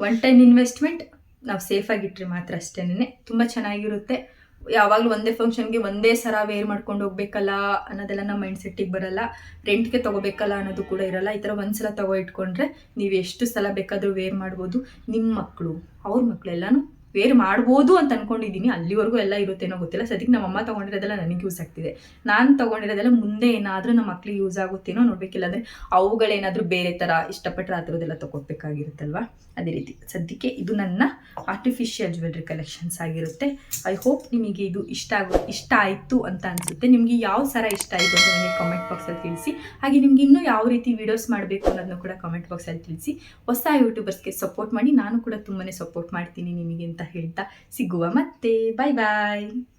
one time investment ನಾವು ಸೇಫಾಗಿಟ್ರೆ ಮಾತ್ರ ಅಷ್ಟೇನೆ. ತುಂಬ ಚೆನ್ನಾಗಿರುತ್ತೆ. ಯಾವಾಗಲೂ ಒಂದೇ ಫಂಕ್ಷನ್ಗೆ ಒಂದೇ ಸರ ವೇರ್ ಮಾಡ್ಕೊಂಡು ಹೋಗ್ಬೇಕಲ್ಲ ಅನ್ನೋದೆಲ್ಲ ನಮ್ಮ ಮೈಂಡ್ ಸೆಟ್ಟಿಗೆ ಬರಲ್ಲ. ರೆಂಟ್ಗೆ ತೊಗೋಬೇಕಲ್ಲ ಅನ್ನೋದು ಕೂಡ ಇರಲ್ಲ. ಈ ಥರ ಒಂದು ಸಲ ತೊಗೊ ಇಟ್ಕೊಂಡ್ರೆ ನೀವು ಎಷ್ಟು ಸಲ ಬೇಕಾದರೂ ವೇರ್ ಮಾಡ್ಬೋದು. ನಿಮ್ಮ ಮಕ್ಕಳು ಅವ್ರ ಮಕ್ಕಳು ಎಲ್ಲನೂ ವೇರ್ ಮಾಡ್ಬೋದು ಅಂತ ಅನ್ಕೊಂಡಿದ್ದೀನಿ. ಅಲ್ಲಿವರೆಗೂ ಎಲ್ಲ ಇರುತ್ತೇನೋ ಗೊತ್ತಿಲ್ಲ. ಸದ್ಯಕ್ಕೆ ನಮ್ಮಮ್ಮ ತೊಗೊಂಡಿರೋದೆಲ್ಲ ನನಗೆ ಯೂಸ್ ಆಗ್ತಿದೆ. ನಾನು ತೊಗೊಂಡಿರೋದೆಲ್ಲ ಮುಂದೆ ಏನಾದರೂ ನಮ್ಮ ಮಕ್ಳಿಗೆ ಯೂಸ್ ಆಗುತ್ತೇನೋ ನೋಡಬೇಕಿಲ್ಲ. ಅಂದರೆ ಅವುಗಳೇನಾದರೂ ಬೇರೆ ಥರ ಇಷ್ಟಪಟ್ಟರೆ ಆ ಥರದ್ದೆಲ್ಲ ಅದೇ ರೀತಿ. ಸದ್ಯಕ್ಕೆ ಇದು ನನ್ನ ಆರ್ಟಿಫಿಷಿಯಲ್ ಜ್ಯುವೆಲ್ರಿ ಕಲೆಕ್ಷನ್ಸ್ ಆಗಿರುತ್ತೆ. ಐ ಹೋಪ್ ನಿಮಗೆ ಇದು ಇಷ್ಟ ಆಗೋ, ಇಷ್ಟ ಆಯಿತು ಅಂತ ಅನಿಸುತ್ತೆ. ನಿಮಗೆ ಯಾವ ಥರ ಇಷ್ಟ ಆಯಿತು ಅಂತ ನನಗೆ ಕಾಮೆಂಟ್ ಬಾಕ್ಸಲ್ಲಿ ತಿಳಿಸಿ. ಹಾಗೆ ನಿಮ್ಗೆ ಇನ್ನೂ ಯಾವ ರೀತಿ ವೀಡಿಯೋಸ್ ಮಾಡಬೇಕು ಅನ್ನೋದನ್ನು ಕೂಡ ಕಾಮೆಂಟ್ ಬಾಕ್ಸಲ್ಲಿ ತಿಳಿಸಿ. ಹೊಸ ಯೂಟ್ಯೂಬರ್ಸ್ಗೆ ಸಪೋರ್ಟ್ ಮಾಡಿ. ನಾನು ಕೂಡ ತುಂಬಾ ಸಪೋರ್ಟ್ ಮಾಡ್ತೀನಿ ನಿಮಗೆ ಅಂತ ಹೇಳ್ತಾ ಸಿಗುವ ಮತ್ತೆ. ಬಾಯ್ ಬಾಯ್